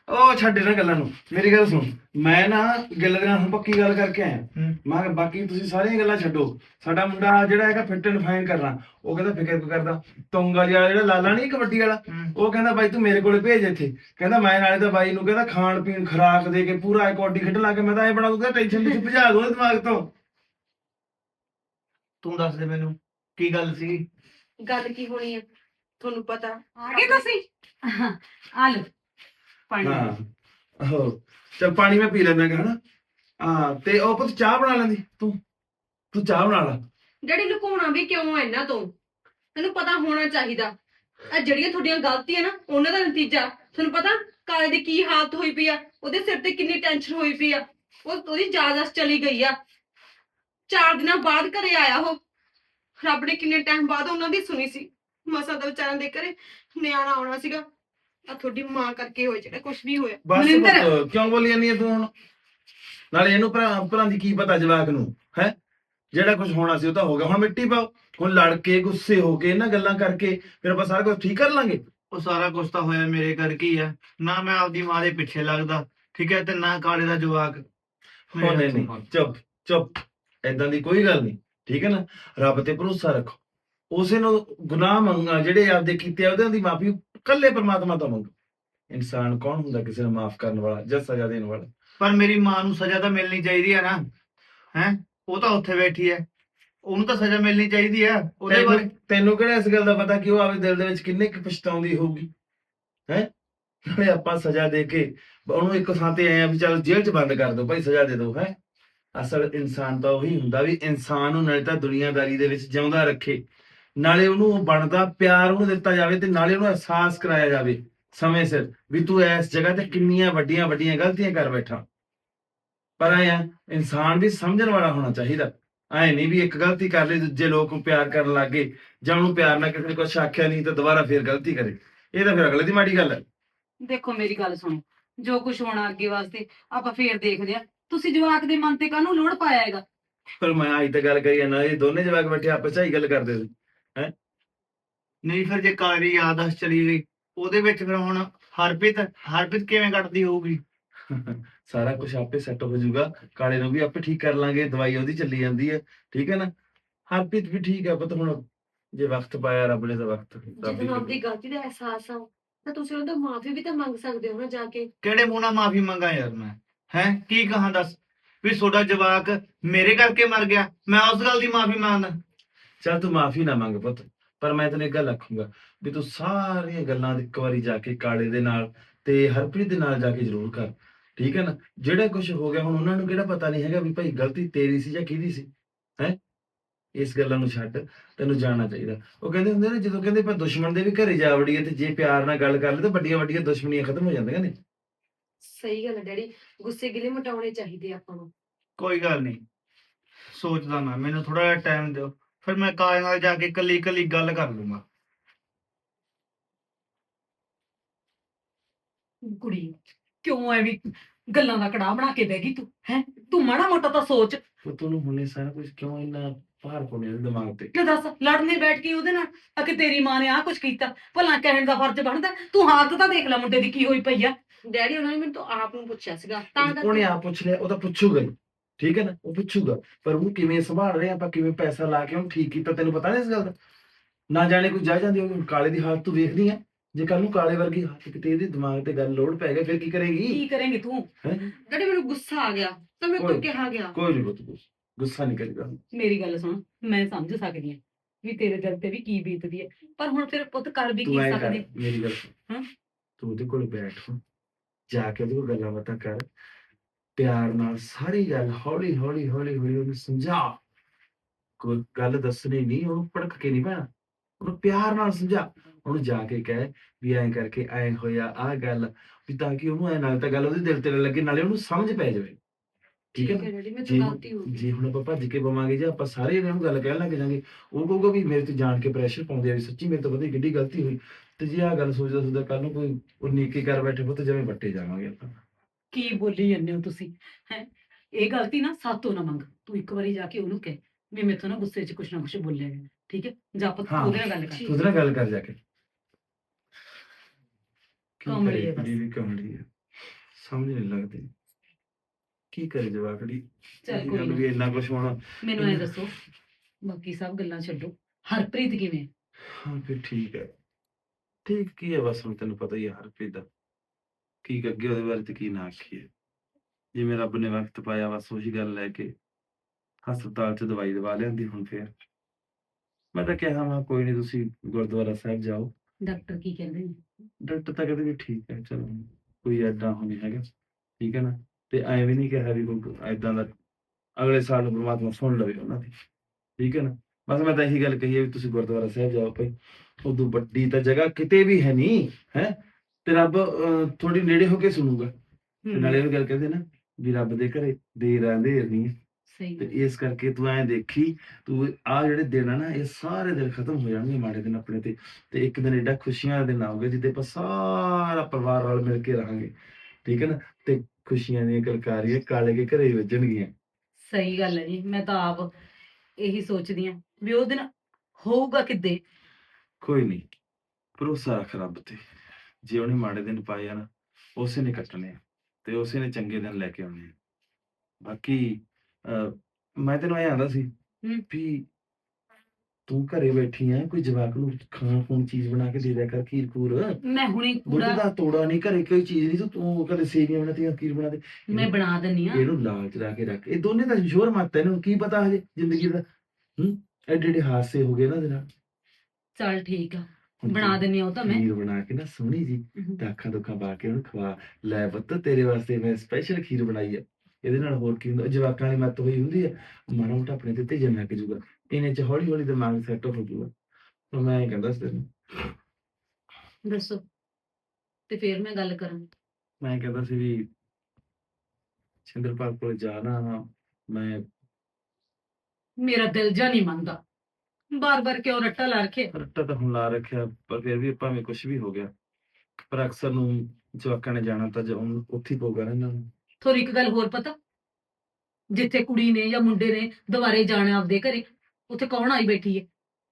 ਉਹ ਛੱਡ ਇਹਨਾਂ ਗੱਲਾਂ ਨੂੰ। ਮੇਰੀ ਗੱਲ ਸੁਣ। ਮੈਂ ਨਾ ਗੱਲ ਦੇ ਨਾਲ ਹੁਣ ਪੱਕੀ ਗੱਲ ਕਰਕੇ ਆਇਆ। ਹੂੰ। ਮੈਂ ਕਿਹਾ ਬਾਕੀ ਤੁਸੀਂ ਸਾਰੀਆਂ ਗੱਲਾਂ ਛੱਡੋ। ਸਾਡਾ ਮੁੰਡਾ ਜਿਹੜਾ ਹੈਗਾ ਫਿੱਟ ਐਂਡ ਫਾਈਨ ਕਰਨਾ ਉਹ ਕਹਿੰਦਾ ਫਿਕਰ ਕਿਉਂ ਕਰਦਾ? ਤੁੰਗਾ ਜਿਹਾ ਜਿਹੜਾ ਲਾਲਾ ਨਹੀਂ ਕਬੱਡੀ ਵਾਲਾ? ਹੂੰ। ਉਹ ਕਹਿੰਦਾ ਬਾਈ ਤੂੰ ਮੇਰੇ ਕੋਲੇ ਭੇਜ ਇੱਥੇ। ਕਹਿੰਦਾ ਮੈਂ ਨਾਲੇ ਤਾਂ ਬਾਈ ਨੂੰ ਕਹਿੰਦਾ ਖਾਣ ਪੀਣ ਖੁਰਾਕ ਦੇ ਕੇ ਪੂਰਾ ਕੌਡੀ ਖੇਡਣ ਲਾ ਕੇ ਮੈਂ ਤਾਂ ਐ ਬਣਾ ਦੂੰਗਾ ਟੈਨਸ਼ਨ ਵਿੱਚ ਭਜਾ ਦੂੰਗਾ ਦਿਮਾਗ ਤੋਂ। ਤੂੰ ਦੱਸ ਦੇ ਮੈਨੂੰ ਕੀ ਗੱਲ ਸੀ ਗੱਲ ਕੀ ਹੋਣੀ ਆ? ਤੁਹਾਨੂੰ ਪਤਾ। ਆ ਗਏ ਤੁਸੀਂ? ਆ ਲਓ। ਪਾਣੀ ਹਾਂ। ਆਹੋ ਚਲ ਪਾਣੀ ਮੈਂ ਪੀ ਲੈਣਾ ਹਨਾ? ਹਾਂ ਤੇ ਉਹ ਪੁੱਤ ਚਾਹ ਬਣਾ ਲੈਂਦੀ ਤੂੰ? ਤੂੰ ਚਾਹ ਬਣਾ ਲੈ। ਡੈਡੀ ਲੁਕਾਉਣਾ ਵੀ ਕਿਉਂ ਆ ਇਹਨਾਂ ਤੋਂ? ਮੈਨੂੰ ਪਤਾ ਹੋਣਾ ਚਾਹੀਦਾ। ਇਹ ਜਿਹੜੀਆਂ ਤੁਹਾਡੀਆਂ ਗਲਤੀਆਂ ਨਾ ਉਹਨਾਂ ਦਾ ਨਤੀਜਾ। ਤੁਹਾਨੂੰ ਪਤਾ ਕਾਲੇ ਦੀ ਕੀ ਹਾਲਤ ਹੋਈ ਪਈ ਆ ਉਹਦੇ ਸਿਰ ਤੇ ਕਿੰਨੀ ਟੈਨਸ਼ਨ ਹੋਈ ਪਈ ਆ। ਉਹ ਉਹਦੀ ਜਾਦਸ ਚਲੀ ਗਈ ਆ। ਚਾਰ ਦਿਨਾਂ ਬਾਅਦ ਘਰੇ ਆਇਆ ਉਹ। ਰੱਬ ਨੇ ਕਿੰਨੇ ਟਾਈਮ ਬਾਅਦ ਉਹਨਾਂ ਦੀ ਸੁਣੀ ਸੀ। ਮਸਾ ਦਾ ਵਿਚਾਰਾਂ ਦੇ ਘਰੇ ਨਿਆਣਾ ਆਉਣਾ ਸੀਗਾ। ਆ ਤੁਹਾਡੀ ਮਾਂ ਕਰਕੇ ਹੋਇਆ ਜਿਹੜਾ ਕੁਝ ਵੀ ਹੋਇਆ। ਬਸ ਮਨਿੰਦਰ। ਪੁੱਤ, ਕਿਉਂ ਬੋਲੀ ਜਾਂਦੀ ਹੈ ਤੂੰ ਹੁਣ? ਨਾਲੇ ਇਹਨੂੰ ਭਰਾ ਭਰਾ ਦੀ ਕੀ ਪਤਾ ਜਵਾਕ ਨੂੰ ਹੈ? ਜਿਹੜਾ ਕੁਝ ਹੋਣਾ ਸੀ ਉਹ ਤਾਂ ਹੋ ਗਿਆ। ਹੁਣ ਮਿੱਟੀ ਪਾਓ ਹੁਣ ਲੜ ਕੇ ਗੁੱਸੇ ਹੋ ਕੇ ਇਹਨਾਂ ਗੱਲਾਂ ਕਰਕੇ ਫਿਰ ਆਪਾਂ ਸਾਰਾ ਕੁਝ ਠੀਕ ਕਰ ਲਾਂਗੇ? ਉਹ ਸਾਰਾ ਕੁਝ ਤਾਂ ਹੋਇਆ ਮੇਰੇ ਕਰਕੇ ਹੀ ਆ। ਨਾ ਮੈਂ ਆਪਦੀ ਮਾਂ ਦੇ ਪਿੱਛੇ ਲੱਗਦਾ ਠੀਕ ਹੈ? ਤੇ ਨਾ ਕਾਲੇ ਦਾ ਜਵਾਕ ਮੇਰੇ ਉਹ ਨਹੀਂ ਹੱਥੋਂ ਨਹੀਂ ਚੁੱਪ ਚੁੱਪ। ਐਦਾਂ ਦੀ ਕੋਈ ਗੱਲ ਨਹੀਂ ਠੀਕ ਹੈ ਨਾ? ਰੱਬ ਤੇ ਭਰੋਸਾ ਰੱਖੋ। ਉਸੇ ਨੂੰ ਗੁਨਾਹ ਮੰਗਾ ਜਿਹੜੇ ਆਪਦੇ ਕੀਤੇ ਆ ਉਹਦੇ ਦੀ ਮਾਫੀ ਕੱਲੇ ਪਰਮਾਤਮਾ ਤੋਂ ਮੰਗੋ। ਇਨਸਾਨ ਕੌਣ ਹੁੰਦਾ ਕਿਸੇ ਨੂੰ ਮਾਫ ਕਰਨ ਵਾਲਾ ਜਾਂ ਸਜ਼ਾ ਦੇਣ ਵਾਲਾ? ਪਰ ਮੇਰੀ ਮਾਂ ਨੂੰ ਸਜ਼ਾ ਤਾਂ ਮਿਲਣੀ ਚਾਹੀਦੀ ਹੈ ਨਾ ਹੈ? ਉਹ ਤਾਂ ਉੱਥੇ ਬੈਠੀ ਹੈ ਉਹਨੂੰ ਤਾਂ ਸਜ਼ਾ ਮਿਲਣੀ ਚਾਹੀਦੀ ਹੈ ਉਹਦੇ ਬਾਰੇ। ਤੈਨੂੰ ਤੈਨੂੰ ਕਿਹੜਾ ਇਸ ਗੱਲ ਦਾ ਪਤਾ ਕਿ ਉਹ ਆਪਦੇ ਦਿਲ ਦੇ ਵਿੱਚ ਕਿੰਨੇ ਕੁ ਪਛਤਾਉਂਦੀ ਹੋਊਗੀ? ਹੈ? ਨਾਲੇ ਆਪਾਂ ਸਜ਼ਾ ਦੇ ਕੇ ਉਹਨੂੰ ਇੱਕ ਥਾਂ ਤੇ ਆਏ ਆ ਵੀ ਚੱਲ ਜੇਲ੍ਹ 'ਚ ਬੰਦ ਕਰ ਦਿਓ ਭਾਈ ਸਜ਼ਾ ਦੇ ਦਿਓ ਹੈ? ਅਸਲ ਇਨਸਾਨ ਤਾਂ ਉਹੀ ਹੁੰਦਾ ਵੀ ਇਨਸਾਨ ਨੂੰ ਨਾਲੇ ਤਾਂ ਦੁਨੀਆਦਾਰੀ ਦੇ ਵਿੱਚ ਜਿਉਂਦਾ ਰੱਖੇ। ਨਾਲੇ ਉਹਨੂੰ ਬਣਦਾ ਪਿਆਰ ਉਹਨੂੰ ਦਿੱਤਾ ਜਾਵੇ ਤੇ ਨਾਲੇ ਉਹਨੂੰ ਅਹਿਸਾਸ ਕਰਾਇਆ ਜਾਵੇ ਸਮੇਂ ਸਿਰ ਵੀ ਤੂੰ ਇਸ ਜਗ੍ਹਾ ਤੇ ਕਿੰਨੀਆਂ ਵੱਡੀਆਂ ਵੱਡੀਆਂ ਗਲਤੀਆਂ ਕਰ ਬੈਠਾ। ਪਰ ਆਇਆ ਇਨਸਾਨ ਵੀ ਸਮਝਣ ਵਾਲਾ ਹੋਣਾ ਚਾਹੀਦਾ। ਐ ਨਹੀਂ ਵੀ ਇੱਕ ਗਲਤੀ ਕਰ ਲਈ ਦੂਜੇ ਲੋਕ ਨੂੰ ਪਿਆਰ ਕਰਨ ਲੱਗੇ ਜਾਂ ਉਹਨੂੰ ਪਿਆਰ ਨਾਲ ਕਿਸੇ ਨੇ ਕੁਛ ਆਖਿਆ ਨਹੀਂ ਤਾਂ ਦੁਬਾਰਾ ਫੇਰ ਗਲਤੀ ਕਰੇ। ਇਹ ਤਾਂ ਫਿਰ ਅਗਲੇ ਦੀ ਮਾੜੀ ਗੱਲ ਹੈ। ਦੇਖੋ ਮੇਰੀ ਗੱਲ ਸੁਣੋ ਜੋ ਕੁਝ ਹੋਣਾ ਅੱਗੇ ਵਾਸਤੇ ਆਪਾਂ ਫੇਰ ਦੇਖਦੇ ਆ ਤੁਸੀਂ ਜਵਾਕ ਦੇ ਮਨ ਤੇ ਕਾਹਨੂੰ ਲੋੜ ਪਾਇਆ ਹੈਗਾ? ਪਰ ਮੈਂ ਅੱਜ ਤਾਂ ਗੱਲ ਕਰੀ ਨਾ ਇਹ ਦੋਨੇ ਜਵਾਕ ਬੈਠੇ ਆਪਸ 'ਚ ਹੀ ਗੱਲ ਕਰਦੇ ਸੀ। ਨਹੀਂ ਫਿਰ ਜੇ ਕਾਲੇ ਦੀ ਯਾਦਾਸ਼ਤ ਚਲੀ ਗਈ ਉਹਦੇ ਵਿੱਚ ਫਿਰ ਹੁਣ ਹਰਪ੍ਰੀਤ ਹਰਪ੍ਰੀਤ ਕਿਵੇਂ ਕੱਟਦੀ ਹੋਊਗੀ? <laughs> ਸਾਰਾ ਕੁਝ ਆਪੇ ਸੈੱਟ ਹੋ ਜਾਊਗਾ। ਕਾਲੇ ਨੂੰ ਵੀ ਆਪੇ ਠੀਕ ਕਰ ਲਾਂਗੇ ਦਵਾਈ ਉਹਦੀ ਚੱਲੀ ਜਾਂਦੀ ਹੈ। ਠੀਕ ਹੈ ਨਾ? ਹਰਪ੍ਰੀਤ ਵੀ ਠੀਕ ਹੈ ਪਰ ਹੁਣ। ਜੇ ਵਕਤ ਪਾਇਆ ਰੱਬ ਨੇ ਤਾਂ ਵਕਤ ਜਦੋਂ ਆਪਦੀ ਕਰੇ। ਗਲਤੀ ਦਾ ਅਹਿਸਾਸ ਆ ਤਾਂ ਤੁਸੀਂ ਉਹਦਾ ਮਾਫੀ ਵੀ ਤਾਂ ਮੰਗ ਸਕਦੇ ਹੋ ਨਾ ਜਾ ਕੇ। ਕਿਹੜੇ ਮੂੰਹ ਨਾਲ ਮਾਫੀ ਮੰਗਾ ਯਾਰ ਮੈਂ? ਹੈ? ਕੀ ਕਹਾਂ ਦੱਸ? ਵੀ ਤੁਹਾਡਾ ਜਵਾਕ ਮੇਰੇ ਕਰਕੇ ਮਰ ਗਿਆ ਮੈਂ ਉਸ ਗੱਲ ਦੀ ਮਾਫੀ ਮੰਗਦਾ। ਚੱਲ ਤੂੰ ਮਾਫੀ ਨਾ ਮੰਗ ਪੁੱਤ ਪਰ ਮੈਂ ਤੈਨੂੰ ਇੱਕ ਗੱਲ ਆਖੂੰਗਾ ਵੀ ਤੂੰ ਸਾਰੀਆਂ ਗੱਲਾਂ ਦੀ ਇੱਕ ਵਾਰੀ ਜਾ ਕੇ ਕਾਲੇ ਦੇ ਨਾਲ ਤੇ ਹਰਪ੍ਰੀਤ ਦੇ ਨਾਲ ਜਾ ਕੇ ਜ਼ਰੂਰ ਕਰ ਠੀਕ ਹੈ ਨਾ? ਜਿਹੜਾ ਕੁਝ ਹੋ ਗਿਆ ਹੁਣ ਉਹਨਾਂ ਨੂੰ ਕਿਹੜਾ ਪਤਾ ਨਹੀਂ ਹੈਗਾ ਵੀ ਭਾਈ ਗਲਤੀ ਤੇਰੀ ਸੀ ਜਾਂ ਕਿਹਦੀ ਸੀ ਹੈ? ਇਸ ਗੱਲਾਂ ਨੂੰ ਛੱਡ ਤੈਨੂੰ ਜਾਣਨਾ ਚਾਹੀਦਾ। ਉਹ ਕਹਿੰਦੇ ਹੁੰਦੇ ਨੇ ਜਦੋਂ ਕਹਿੰਦੇ ਆਪਾਂ ਦੁਸ਼ਮਣ ਦੇ ਵੀ ਘਰੇ ਜਾ ਵੜੀਏ ਤੇ ਜੇ ਪਿਆਰ ਨਾਲ ਗੱਲ ਕਰ ਲਈ ਤਾਂ ਵੱਡੀਆਂ ਵੱਡੀਆਂ ਦੁਸ਼ਮਣੀਆਂ ਖਤਮ ਹੋ ਜਾਂਦੀਆਂ ਨੇ। ਸਹੀ ਗੱਲ ਹੈ ਡੈਡੀ ਗੁੱਸੇ ਗਿਲੇ ਮਟਾਉਣੇ ਚਾਹੀਦੇ ਆਪਾਂ ਨੂੰ। ਕੋਈ ਗੱਲ ਨਹੀਂ ਸੋਚਦਾ ਮੈਂ ਮੈਨੂੰ ਥੋੜਾ ਜਿਹਾ ਟਾਈਮ ਦਿਓ। ਫਿਰ ਮੈਂ ਕਾਲੇ ਨਾਲ ਜਾ ਕੇ ਇਕੱਲੀ ਇਕੱਲੀ ਗੱਲ ਕਰ ਲੂੰਗਾ। ਕੁੜੀ ਕਿਉਂ ਐਵੇਂ ਗੱਲਾਂ ਦਾ ਕੜਾ ਬਣਾ ਕੇ ਬਹਿ ਗਈ ਤੂੰ ਹੈ? ਤੂੰ ਮਾੜਾ ਮੋਟਾ ਤਾਂ ਸੋਚ। ਉਹ ਤੁਹਾਨੂੰ ਹੁਣੇ ਸਾਰਾ ਕੁਝ ਕਿਉਂ ਇੰਨਾ ਭਾਰ ਪਾਉਣੇ ਦਿਮਾਗ ਤੇ? ਕਿ ਦੱਸ ਲੜਨੇ ਬੈਠ ਕੇ ਉਹਦੇ ਨਾਲ ਆ ਕਿ ਤੇਰੀ ਮਾਂ ਨੇ ਆਹ ਕੁਝ ਕੀਤਾ? ਭਲਾ ਕਹਿਣ ਦਾ ਫਰਜ਼ ਬਣਦਾ? ਤੂੰ ਹਾਲਤ ਤਾਂ ਦੇਖ ਲੈ ਮੁੰਡੇ ਦੀ ਕੀ ਹੋਈ ਪਈ ਆ। ਡੈਡੀ ਉਹਨਾਂ ਨੇ ਮੈਨੂੰ ਤਾਂ ਆਪ ਨੂੰ ਪੁੱਛਿਆ ਸੀਗਾ ਤਾਂ ਉਹਨੇ ਕਰਕੇ ਆਪ ਪੁੱਛ ਲਿਆ ਉਹ ਤਾਂ ਪੁੱਛੂਗਾ ਹੀ। ਠੀਕ ਹੈ ਨਾ? ਉਹ ਪੁੱਛੂਗਾ। ਪਰ ਉਹਨੂੰ ਕਿਵੇਂ ਸੰਭਾਲ ਰਹੇ ਆਪਾਂ ਕਿਵੇਂ ਪੈਸਾ ਲਾ ਕੇ ਉਹਨੂੰ ਠੀਕ ਕੀਤਾ ਤੈਨੂੰ ਪਤਾ ਨਹੀਂ ਇਸ ਗੱਲ ਦਾ? ਨਾ ਜਾਣੇ ਕੋਈ ਜਾ ਜਾਂਦੀ ਹੋਵੇ ਕਾਲੇ ਦੀ ਹਾਲਤ ਤੂੰ ਵੇਖਦੀ ਆ। ਜੇ ਕੱਲ ਨੂੰ ਕਾਲੇ ਵਰਗੀ ਹਾਲਤ ਕਿਤੇ ਇਹਦੇ ਦਿਮਾਗ ਤੇ ਗੱਲ ਲੋਡ ਪੈ ਗਿਆ ਫਿਰ ਕੀ ਕਰੇਗੀ? ਕੀ ਕਰੇਂਗੇ ਤੂੰ? ਡੈਡੀ ਮੈਨੂੰ ਗੁੱਸਾ ਆ ਗਿਆ। ਤਾਂ ਕੋਲ ਕੋਈ- ਕਿਹਾ ਗਿਆ। ਕੋਈ ਨਹੀਂ ਬੁੱਤ ਗੁੱਸਾ ਨਹੀਂ ਕਰੀਦਾ। ਮੇਰੀ ਗੱਲ ਸੁਣ ਮੈਂ ਸਮਝ ਸਕਦੀ ਹਾਂ ਵੀ ਤੇਰੇ ਦਿਲ ਤੇ ਵੀ ਕੀ ਬੀਤਦੀ ਹੈ ਪਰ ਹੁਣ ਫਿਰ ਪੁੱਤ ਕਰ ਵੀ ਕੀ ਸਕਦੇ? ਮੇਰੀ ਗੱਲ ਸੁਣ। ਹਾਂ? ਤੂੰ ਉਹਦੇ ਕੋਲ ਬੈਠ ਜਾ ਕੇ ਉਹਦੇ ਕੋਲ ਗੱਲਾਂ ਬਾਤਾਂ ਕਰ। ਪਿਆਰ ਨਾਲ ਸਾਰੀ ਗੱਲ ਹੌਲੀ ਹੌਲੀ ਹੌਲੀ ਹੌਲੀ ਉਹਨੂੰ ਸਮਝਾ। ਕੋਈ ਗੱਲ ਦੱਸਣੀ ਨਹੀਂ ਉਹਨੂੰ ਭੜਕ ਕੇ ਨਹੀਂ ਪੈਣਾ ਉਹਨੂੰ ਪਿਆਰ ਨਾਲ ਸਮਝਾ। ਉਹਨੂੰ ਜਾ ਕੇ ਕਹਿ ਵੀ ਐਂ ਕਰਕੇ ਐਂ ਹੋਇਆ ਆਹ ਗੱਲ। ਵੀ ਤਾਂ ਕਿ ਉਹਨੂੰ ਐ ਨਾਲ ਤਾਂ ਗੱਲ ਉਹਦੇ ਦਿਲ ਤੇ ਲੱਗੇ ਨਾਲੇ ਉਹਨੂੰ ਸਮਝ ਪੈ ਜਾਵੇ। ਠੀਕ ਹੈ ਜੀ ਜੇ ਹੁਣ ਆਪਾਂ ਭੱਜ ਕੇ ਪਵਾਂਗੇ ਜੇ ਆਪਾਂ ਸਾਰੇ ਇਹਨਾਂ ਨੂੰ ਗੱਲ ਕਹਿਣ ਲੱਗ ਜਾਾਂਗੇ ਉਹ ਕਹੂਗਾ ਵੀ ਮੇਰੇ ਤੇ ਜਾਣ ਕੇ ਪ੍ਰੈਸ਼ਰ ਪਾਉਂਦੇ ਆ ਵੀ ਸੱਚੀ ਮੇਰੇ ਤੋਂ ਵਧੀ ਕਿੱਡੀ ਗਲਤੀ ਹੋਈ। ਤੇ ਜੇ ਆ ਗੱਲ ਸੋਚਦਾ ਸੋਚਦਾ ਕੱਲ ਨੂੰ ਕੋਈ ਉਨੀ ਕੀ ਕਰ ਬੈਠੇ ਪੁੱਤ ਜਿਵੇਂ ਵੱਟੇ ਜਾਵਾਂਗੇ ਆਪਾਂ। ਕੀ ਬੋਲੀ ਜਾਂਦੇ ਹੋ ਤੁਸੀਂ? ਹੈ? ਇਹ ਗਲਤੀ ਨਾ ਸਾਤੋਂ ਨਾ ਮੰਗ। ਤੂੰ ਇੱਕ ਵਾਰੀ ਜਾ ਕੇ ਉਹਨੂੰ ਕਹਿ ਵੀ ਮੇਥੋਂ ਨਾ ਗੁੱਸੇ 'ਚ ਕੁਛ ਨਾ ਕੁਛ ਬੋਲਿਆ ਗਿਆ ਠੀਕ ਹੈ? ਜਾ ਪੁੱਤ ਹਾਂ। ਉਹਦੇ ਨਾਲ ਗੱਲ ਕਰ। ਉਹਦੇ ਨਾਲ ਗੱਲ ਕਰ ਜਾ ਕੇ। ਕੀ ਕਮਲੀ ਕਰੇ ਹੈ ਬਸ। ਕੁੜੀ ਵੀ ਕਮਲੀ ਹੈ। ਸਮਝ ਨਹੀਂ ਲੱਗਦੀ। ਕੀ ਕਰੇ ਜਵਾਕੜੀ ਚੱਲ ਇਹ ਕੋਈ ਗੱਲ ਨਾ। ਵੀ ਇੰਨਾ ਕੁਝ ਹੋਣਾ। ਮੈਨੂੰ ਐ ਦੱਸੋ ਬਾਕੀ ਸਭ ਗੱਲਾਂ ਛੱਡੋ। ਹਰਪ੍ਰੀਤ ਕਿਵੇਂ ਹਾਂ ਫਿਰ ਠੀਕ ਹੈ। ਠੀਕ ਕੀ ਹੈ ਬਸ ਹੁਣ ਤੈਨੂੰ ਪਤਾ ਹੀ ਹੈ ਹਰਪ੍ਰੀਤ ਦਾ। ਕੀ ਅੱਗੇ ਉਹਦੇ ਬਾਰੇ ਤੇ ਕੀ ਨਾ ਆਖੀਏ। ਜਿਵੇਂ ਰੱਬ ਨੇ ਵਕਤ ਪਾਇਆ ਬਸ ਉਹੀ ਗੱਲ ਲੈ ਕੇ ਹਸਪਤਾਲ 'ਚ ਦਵਾਈ ਦਵਾ ਲਿਆਂਦੀ ਹੁਣ ਫੇਰ। ਮੈਂ ਤਾਂ ਕਿਹਾ ਮੈਂ ਕੋਈ ਨਹੀਂ ਤੁਸੀਂ ਗੁਰਦੁਆਰਾ ਸਾਹਿਬ ਜਾਓ। ਡਾਕਟਰ ਕੀ ਕਹਿੰਦੇ ਨੇ? ਡਾਕਟਰ ਤਾਂ ਕਹਿੰਦੇ ਵੀ ਠੀਕ ਹੈ ਚਲੋ ਕੋਈ ਐਡਾ ਹੋ ਨਹੀਂ ਹੈਗਾ ਠੀਕ ਹੈ ਨਾ? ਤੇ ਐਂ ਵੀ ਨਹੀਂ ਕਿਹਾ ਵੀ ਕੋਈ ਐਦਾਂ ਦਾ ਅਗਲੇ ਸਾਲ ਨੂੰ ਪ੍ਰਮਾਤਮਾ ਸੁਣ ਲਵੇ ਉਹਨਾਂ ਦੀ ਠੀਕ ਹੈ ਨਾ? ਬਸ ਮੈਂ ਤਾਂ ਇਹੀ ਗੱਲ ਕਹੀ ਹੈ ਵੀ ਤੁਸੀਂ ਗੁਰਦੁਆਰਾ ਸਾਹਿਬ ਜਾਓ ਭਾਈ। ਉਦੋਂ ਵੱਡੀ ਤਾਂ ਜਗ੍ਹਾ ਕਿਤੇ ਵੀ ਹੈ ਨਹੀਂ ਹੈ? ਤੇ ਰੱਬ ਥੋੜੀ ਨੇੜੇ ਹੋ ਕੇ ਸੁਣੂਗਾ। ਤੇ ਨਾਲੇ ਇਹ ਗੱਲ ਕਹਿੰਦੇ ਨਾ ਵੀ ਰੱਬ ਦੇ ਘਰੇ ਦੇਰ ਆ ਦੇਰ ਨਹੀਂ। ਸਹੀ ਤੇ। ਇਸ ਕਰਕੇ ਤੂੰ ਐਂ ਦੇਖੀ ਤੂੰ ਆ ਜਿਹੜੇ ਦਿਨ ਆ ਨਾ ਇਹ ਸਾਰੇ ਦਿਨ ਖਤਮ ਹੋ ਜਾਣਗੇ ਮਾੜੇ ਦਿਨ ਆਪਣੇ ਤੇ। ਤੇ ਇੱਕ ਦਿਨ ਏਡਾ ਖੁਸ਼ੀਆਂ ਦਾ ਦਿਨ ਆਊਗਾ ਜਿੱਦੇ ਆਪਾਂ ਸਾਰਾ ਪਰਿਵਾਰ ਨਾਲ ਮਿਲ ਕੇ ਰਹਾਂਗੇ। ਠੀਕ ਹੈ ਨਾ? ਤੇ ਖੁਸ਼ੀਆਂ ਦੀਆਂ ਕਲਕਾਰੀਆਂ ਕਾਲੇ ਕੇ ਘਰੇ ਵੱਜਣਗੀਆਂ। ਸਹੀ ਗੱਲ ਹੈ ਜੀ ਮੈਂ ਤਾਂ ਆਪ ਇਹੀ ਸੋਚਦੀ ਆ ਵੀ ਉਹ ਦਿਨ ਹੋਊਗਾ ਕਿੱਦੇ? ਕੋਈ ਨਹੀਂ ਭਰੋਸਾ ਰੱਖ ਰੱਬ ਤੇ। ਜੇ ਉਹਨੇ ਮਾੜੇ ਦਿਨ ਪਾਏ ਆ ਨਾ ਉਸੇ ਨੇ ਕੱਟਣੇ ਆ ਤੇ ਉਸੇ ਨੇ ਚੰਗੇ ਦਿਨ ਲੈ ਕੇ ਆਉਣੇ ਆ। ਬਾਕੀ ਮੈਂ ਤੈਨੂੰ ਐਂ ਆਂਦਾ ਸੀ। ਵੀ ਤੂੰ ਘਰੇ ਬੈਠੀ ਆ ਕੋਈ ਜਵਾਕ ਨੂੰ ਖਾਣ ਖੂਣ ਚੀਜ਼ ਬਣਾ ਕੇ ਦੇ ਦਿਆ ਕਰ ਖੀਰ ਖੂਰ ਮੈਂ ਹੁਣੇ ਕੂੜਾ ਦਾ ਤੋੜਾ ਨਹੀਂ ਘਰੇ ਕੋਈ ਚੀਜ਼ ਨਹੀਂ ਤੂੰ ਤੂੰ ਕਦੇ ਸੇਵੀਆਂ ਬਣਾਤੀਆਂ ਖੀਰ ਬਣਾ ਦੇ। ਮੈਂ ਬਣਾ ਦਿੰਨੀ ਆ। ਇਹਨੂੰ ਲਾਲਚ ਲਾ ਕੇ ਰੱਖ। ਇਹ ਦੋਨੇ ਤਾਂ ਜ਼ੋਰ ਮੱਤ ਹੈ, ਇਹਨੂੰ ਕੀ ਪਤਾ ਹਜੇ ਜ਼ਿੰਦਗੀ ਦਾ। ਹੂੰ ਐਡੇ ਐਡੇ ਹਾਦਸੇ ਹੋ ਗਏ ਨਾ ਇਹਦੇ ਨਾਲ। ਚੱਲ ਠੀਕ ਆ। ਬਣਾ ਦਿੰਨੀ ਆ ਉਹ ਤਾਂ ਮੈਂ। ਖੀਰ ਬਣਾ ਕੇ ਨਾ ਸੋਹਣੀ ਜੀ। ਦਾਖਾਂ ਦੁੱਖਾਂ ਪਾ ਕੇ ਉਹਨੂੰ ਖਵਾ। ਲੈ ਪੁੱਤ ਤੇਰੇ ਵਾਸਤੇ ਮੈਂ ਸਪੈਸ਼ਲ ਖੀਰ ਬਣਾਈ ਆ। ਇਹਦੇ ਨਾਲ ਹੋਰ ਕੀ ਹੁੰਦਾ? ਜਵਾਕਾਂ ਵਾਲੀ ਮੱਤ ਹੋਈ ਹੁੰਦੀ ਆ ਮਾੜਾ ਮੋਟਾ ਆਪਣੇ ਤੇ ਤੇ ਜੰਮਿਆ ਕੇ ਜੂਗਾ ਇਹਨੇ ਚ ਹੌਲੀ ਹੌਲੀ ਦਿਮਾਗ ਸੈੱਟ ਹੋ ਜੂਗਾ ਤਾਂ ਮੈਂ ਇਹ ਕਹਿੰਦਾ ਸੀ ਤੈਨੂੰ। ਦੱਸੋ। ਤੇ ਫੇਰ ਮੈਂ ਗੱਲ ਕਰਾਂ ਮੈਂ ਕਹਿੰਦਾ ਸੀ ਵੀ ਚੰਦਰਪਾਲ ਕੋਲ ਜਾਣਾ ਮੈਂ ਮੇਰਾ ਦਿਲ ਜਾ ਨਹੀਂ ਮੰਨਦਾ। ਬਾਰ-ਬਾਰ ਕਿਉਂ ਰੱਟਾ ਲਾ ਰੱਖੇ ਰੱਟਾ ਤਾਂ ਹੁਣ ਲਾ ਰੱਖਿਆ ਪਰ ਫਿਰ ਵੀ ਭਾਵੇਂ ਕੁਝ ਵੀ ਹੋ ਗਿਆ। ਪਰ ਅਕਸਰ ਨੂੰ ਜਵਾਕਾਂ ਨੇ ਜਾਣਾ ਤਾਂ ਜਾਂ ਉੱਥੇ ਹੀ ਪਊਗਾ ਨਾ ਇਹਨਾਂ ਨੂੰ ਥੋੜੀ ਇੱਕ ਗੱਲ ਹੋਰ ਪਤਾ? ਜਿੱਥੇ ਕੁੜੀ ਨੇ ਜਾਂ ਮੁੰਡੇ ਨੇ ਦੁਬਾਰੇ ਜਾਣਾ ਆਪਦੇ ਘਰੇ ਉੱਥੇ ਕੌਣ ਆਈ ਬੈਠੀ ਹੈ?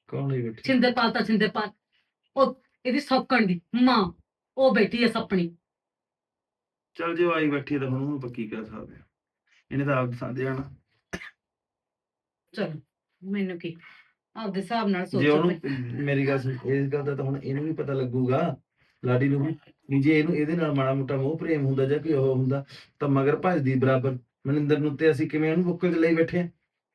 ਕੌਣ ਹੀ ਬੈਠੀ? ਛਿੰਦਰਪਾਲ ਤਾਂ ਛਿੰਦਰਪਾਲ। ਉਹ ਇਹਦੀ ਸੌਕਣ ਦੀ ਮਾਂ ਉਹ ਬੈਠੀ ਹੈ ਸੱਪਣੀ। ਚੱਲ ਜੇ ਉਹ ਆਈ ਬੈਠੀ ਹੈ ਤਾਂ ਹੁਣ ਉਹਨੂੰ ਪੱਕੀ ਕਰ ਸਕਦੇ ਆ ਇਹਨੇ ਤਾਂ ਆਪ ਸਾਦੇ ਜਾਣਾ। ਚਲੋ ਮੈਨੂੰ ਕੀ? ਆਪਦੇ ਹਿਸਾਬ ਨਾਲ ਜੇ ਸੋਚੋ ਉਹਨੂੰ ਮੇਰੀ ਗੱਲ ਸੁਣ ਇਸ ਗੱਲ ਦਾ ਤਾਂ ਹੁਣ ਇਹਨੂੰ ਵੀ ਪਤਾ ਲੱਗੂਗਾ ਲਾਡੀ ਨੂੰ ਵੀ ਵੀ ਜੇ ਇਹਨੂੰ ਇਹਦੇ ਨਾਲ ਮਾੜਾ ਮੋਟਾ ਮੋਹ ਪ੍ਰੇਮ ਹੁੰਦਾ ਜਾਂ ਕੋਈ ਉਹ ਹੁੰਦਾ ਤਾਂ ਮਗਰ ਭੱਜਦੀ ਬਰਾਬਰ। ਮਨਿੰਦਰ ਨੂੰ ਤੇ ਅਸੀਂ ਕਿਵੇਂ ਉਹਨੂੰ ਬੁੱਕਲ 'ਚ ਲਈ ਬੈਠੇ ਆ?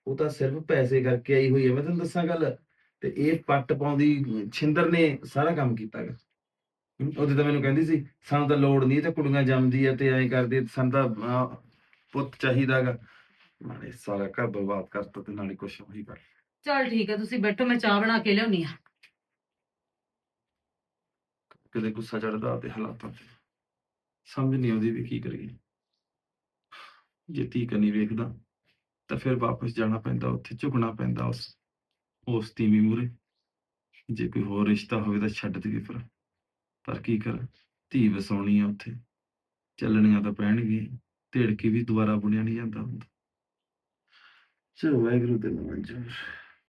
ਉਹ ਤਾਂ ਸਿਰਫ ਪੈਸੇ ਕਰਕੇ ਆਈ ਹੋਈ ਹੈ ਮੈਂ ਤੈਨੂੰ ਦੱਸਾਂ ਗੱਲ। ਤੇ ਇਹ ਪੱਟ ਪਾਉਂਦੀ ਛਿੰਦਰ ਨੇ ਸਾਰਾ ਕੰਮ ਕੀਤਾ ਗਾ ਹਮ, ਉਹਦੇ ਤਾਂ ਮੈਨੂੰ ਕਹਿੰਦੀ ਸੀ ਸਾਨੂੰ ਤਾਂ ਲੋੜ ਨਹੀਂ ਤੇ ਕੁੜੀਆਂ ਜੰਮਦੀ ਆ ਤੇ ਐਂ ਕਰਦੀ ਆ, ਸਾਨੂੰ ਤਾਂ ਅਹ, ਪੁੱਤ ਚਾਹੀਦਾਗਾ ਨਾਲੇ ਸਾਰਾ ਘਰ ਬਰਬਾਦ ਕਰਤਾ ਤੇ ਨਾਲੇ ਕੁਛ ਉਹੀ ਕਰ ਚਲ ਠੀਕ ਹੈ, ਤੁਸੀਂ ਬੈਠੋ, ਮੈਂ ਚਾਹ ਬਣਾ ਕੇ ਲਿਆਉਣੀ ਆ ਕਦੇ ਗੁੱਸਾ ਚੜਦਾ ਤੇ ਹਾਲਾਤਾਂ ਤੇ। ਸਮਝ ਨਹੀਂ ਆਉਂਦੀ ਵੀ ਕੀ ਕਰੀਏ। ਜੇ ਧੀ ਕਨੀ ਵੇਖਦਾ, ਤਾਂ ਫਿਰ ਵਾਪਸ ਜਾਣਾ ਪੈਂਦਾ, ਉੱਥੇ ਝੁਕਣਾ ਪੈਂਦਾ ਉਸ ਉਸ ਤੀਵੀਂ ਮੂਰੇ ਜੇ ਕੋਈ ਹੋਰ ਰਿਸ਼ਤਾ ਹੋਵੇ ਤਾਂ ਛੱਡ ਦੇ ਫਿਰ। ਪਰ ਕੀ ਕਰ, ਧੀ ਵਸਾਉਣੀ ਆ ਉੱਥੇ। ਚੱਲਣੀਆਂ ਤਾਂ ਪੈਣਗੀਆਂ ਢੇੜ ਵੀ ਦੁਬਾਰਾ ਬੁਣਿਆ ਨਹੀਂ ਜਾਂਦਾ ਹੁੰਦਾ। ਚਲੋ, ਵਾਹਿਗੁਰੂ ਦੇ ਨਾਮ ਮਨਜ਼ੂਰ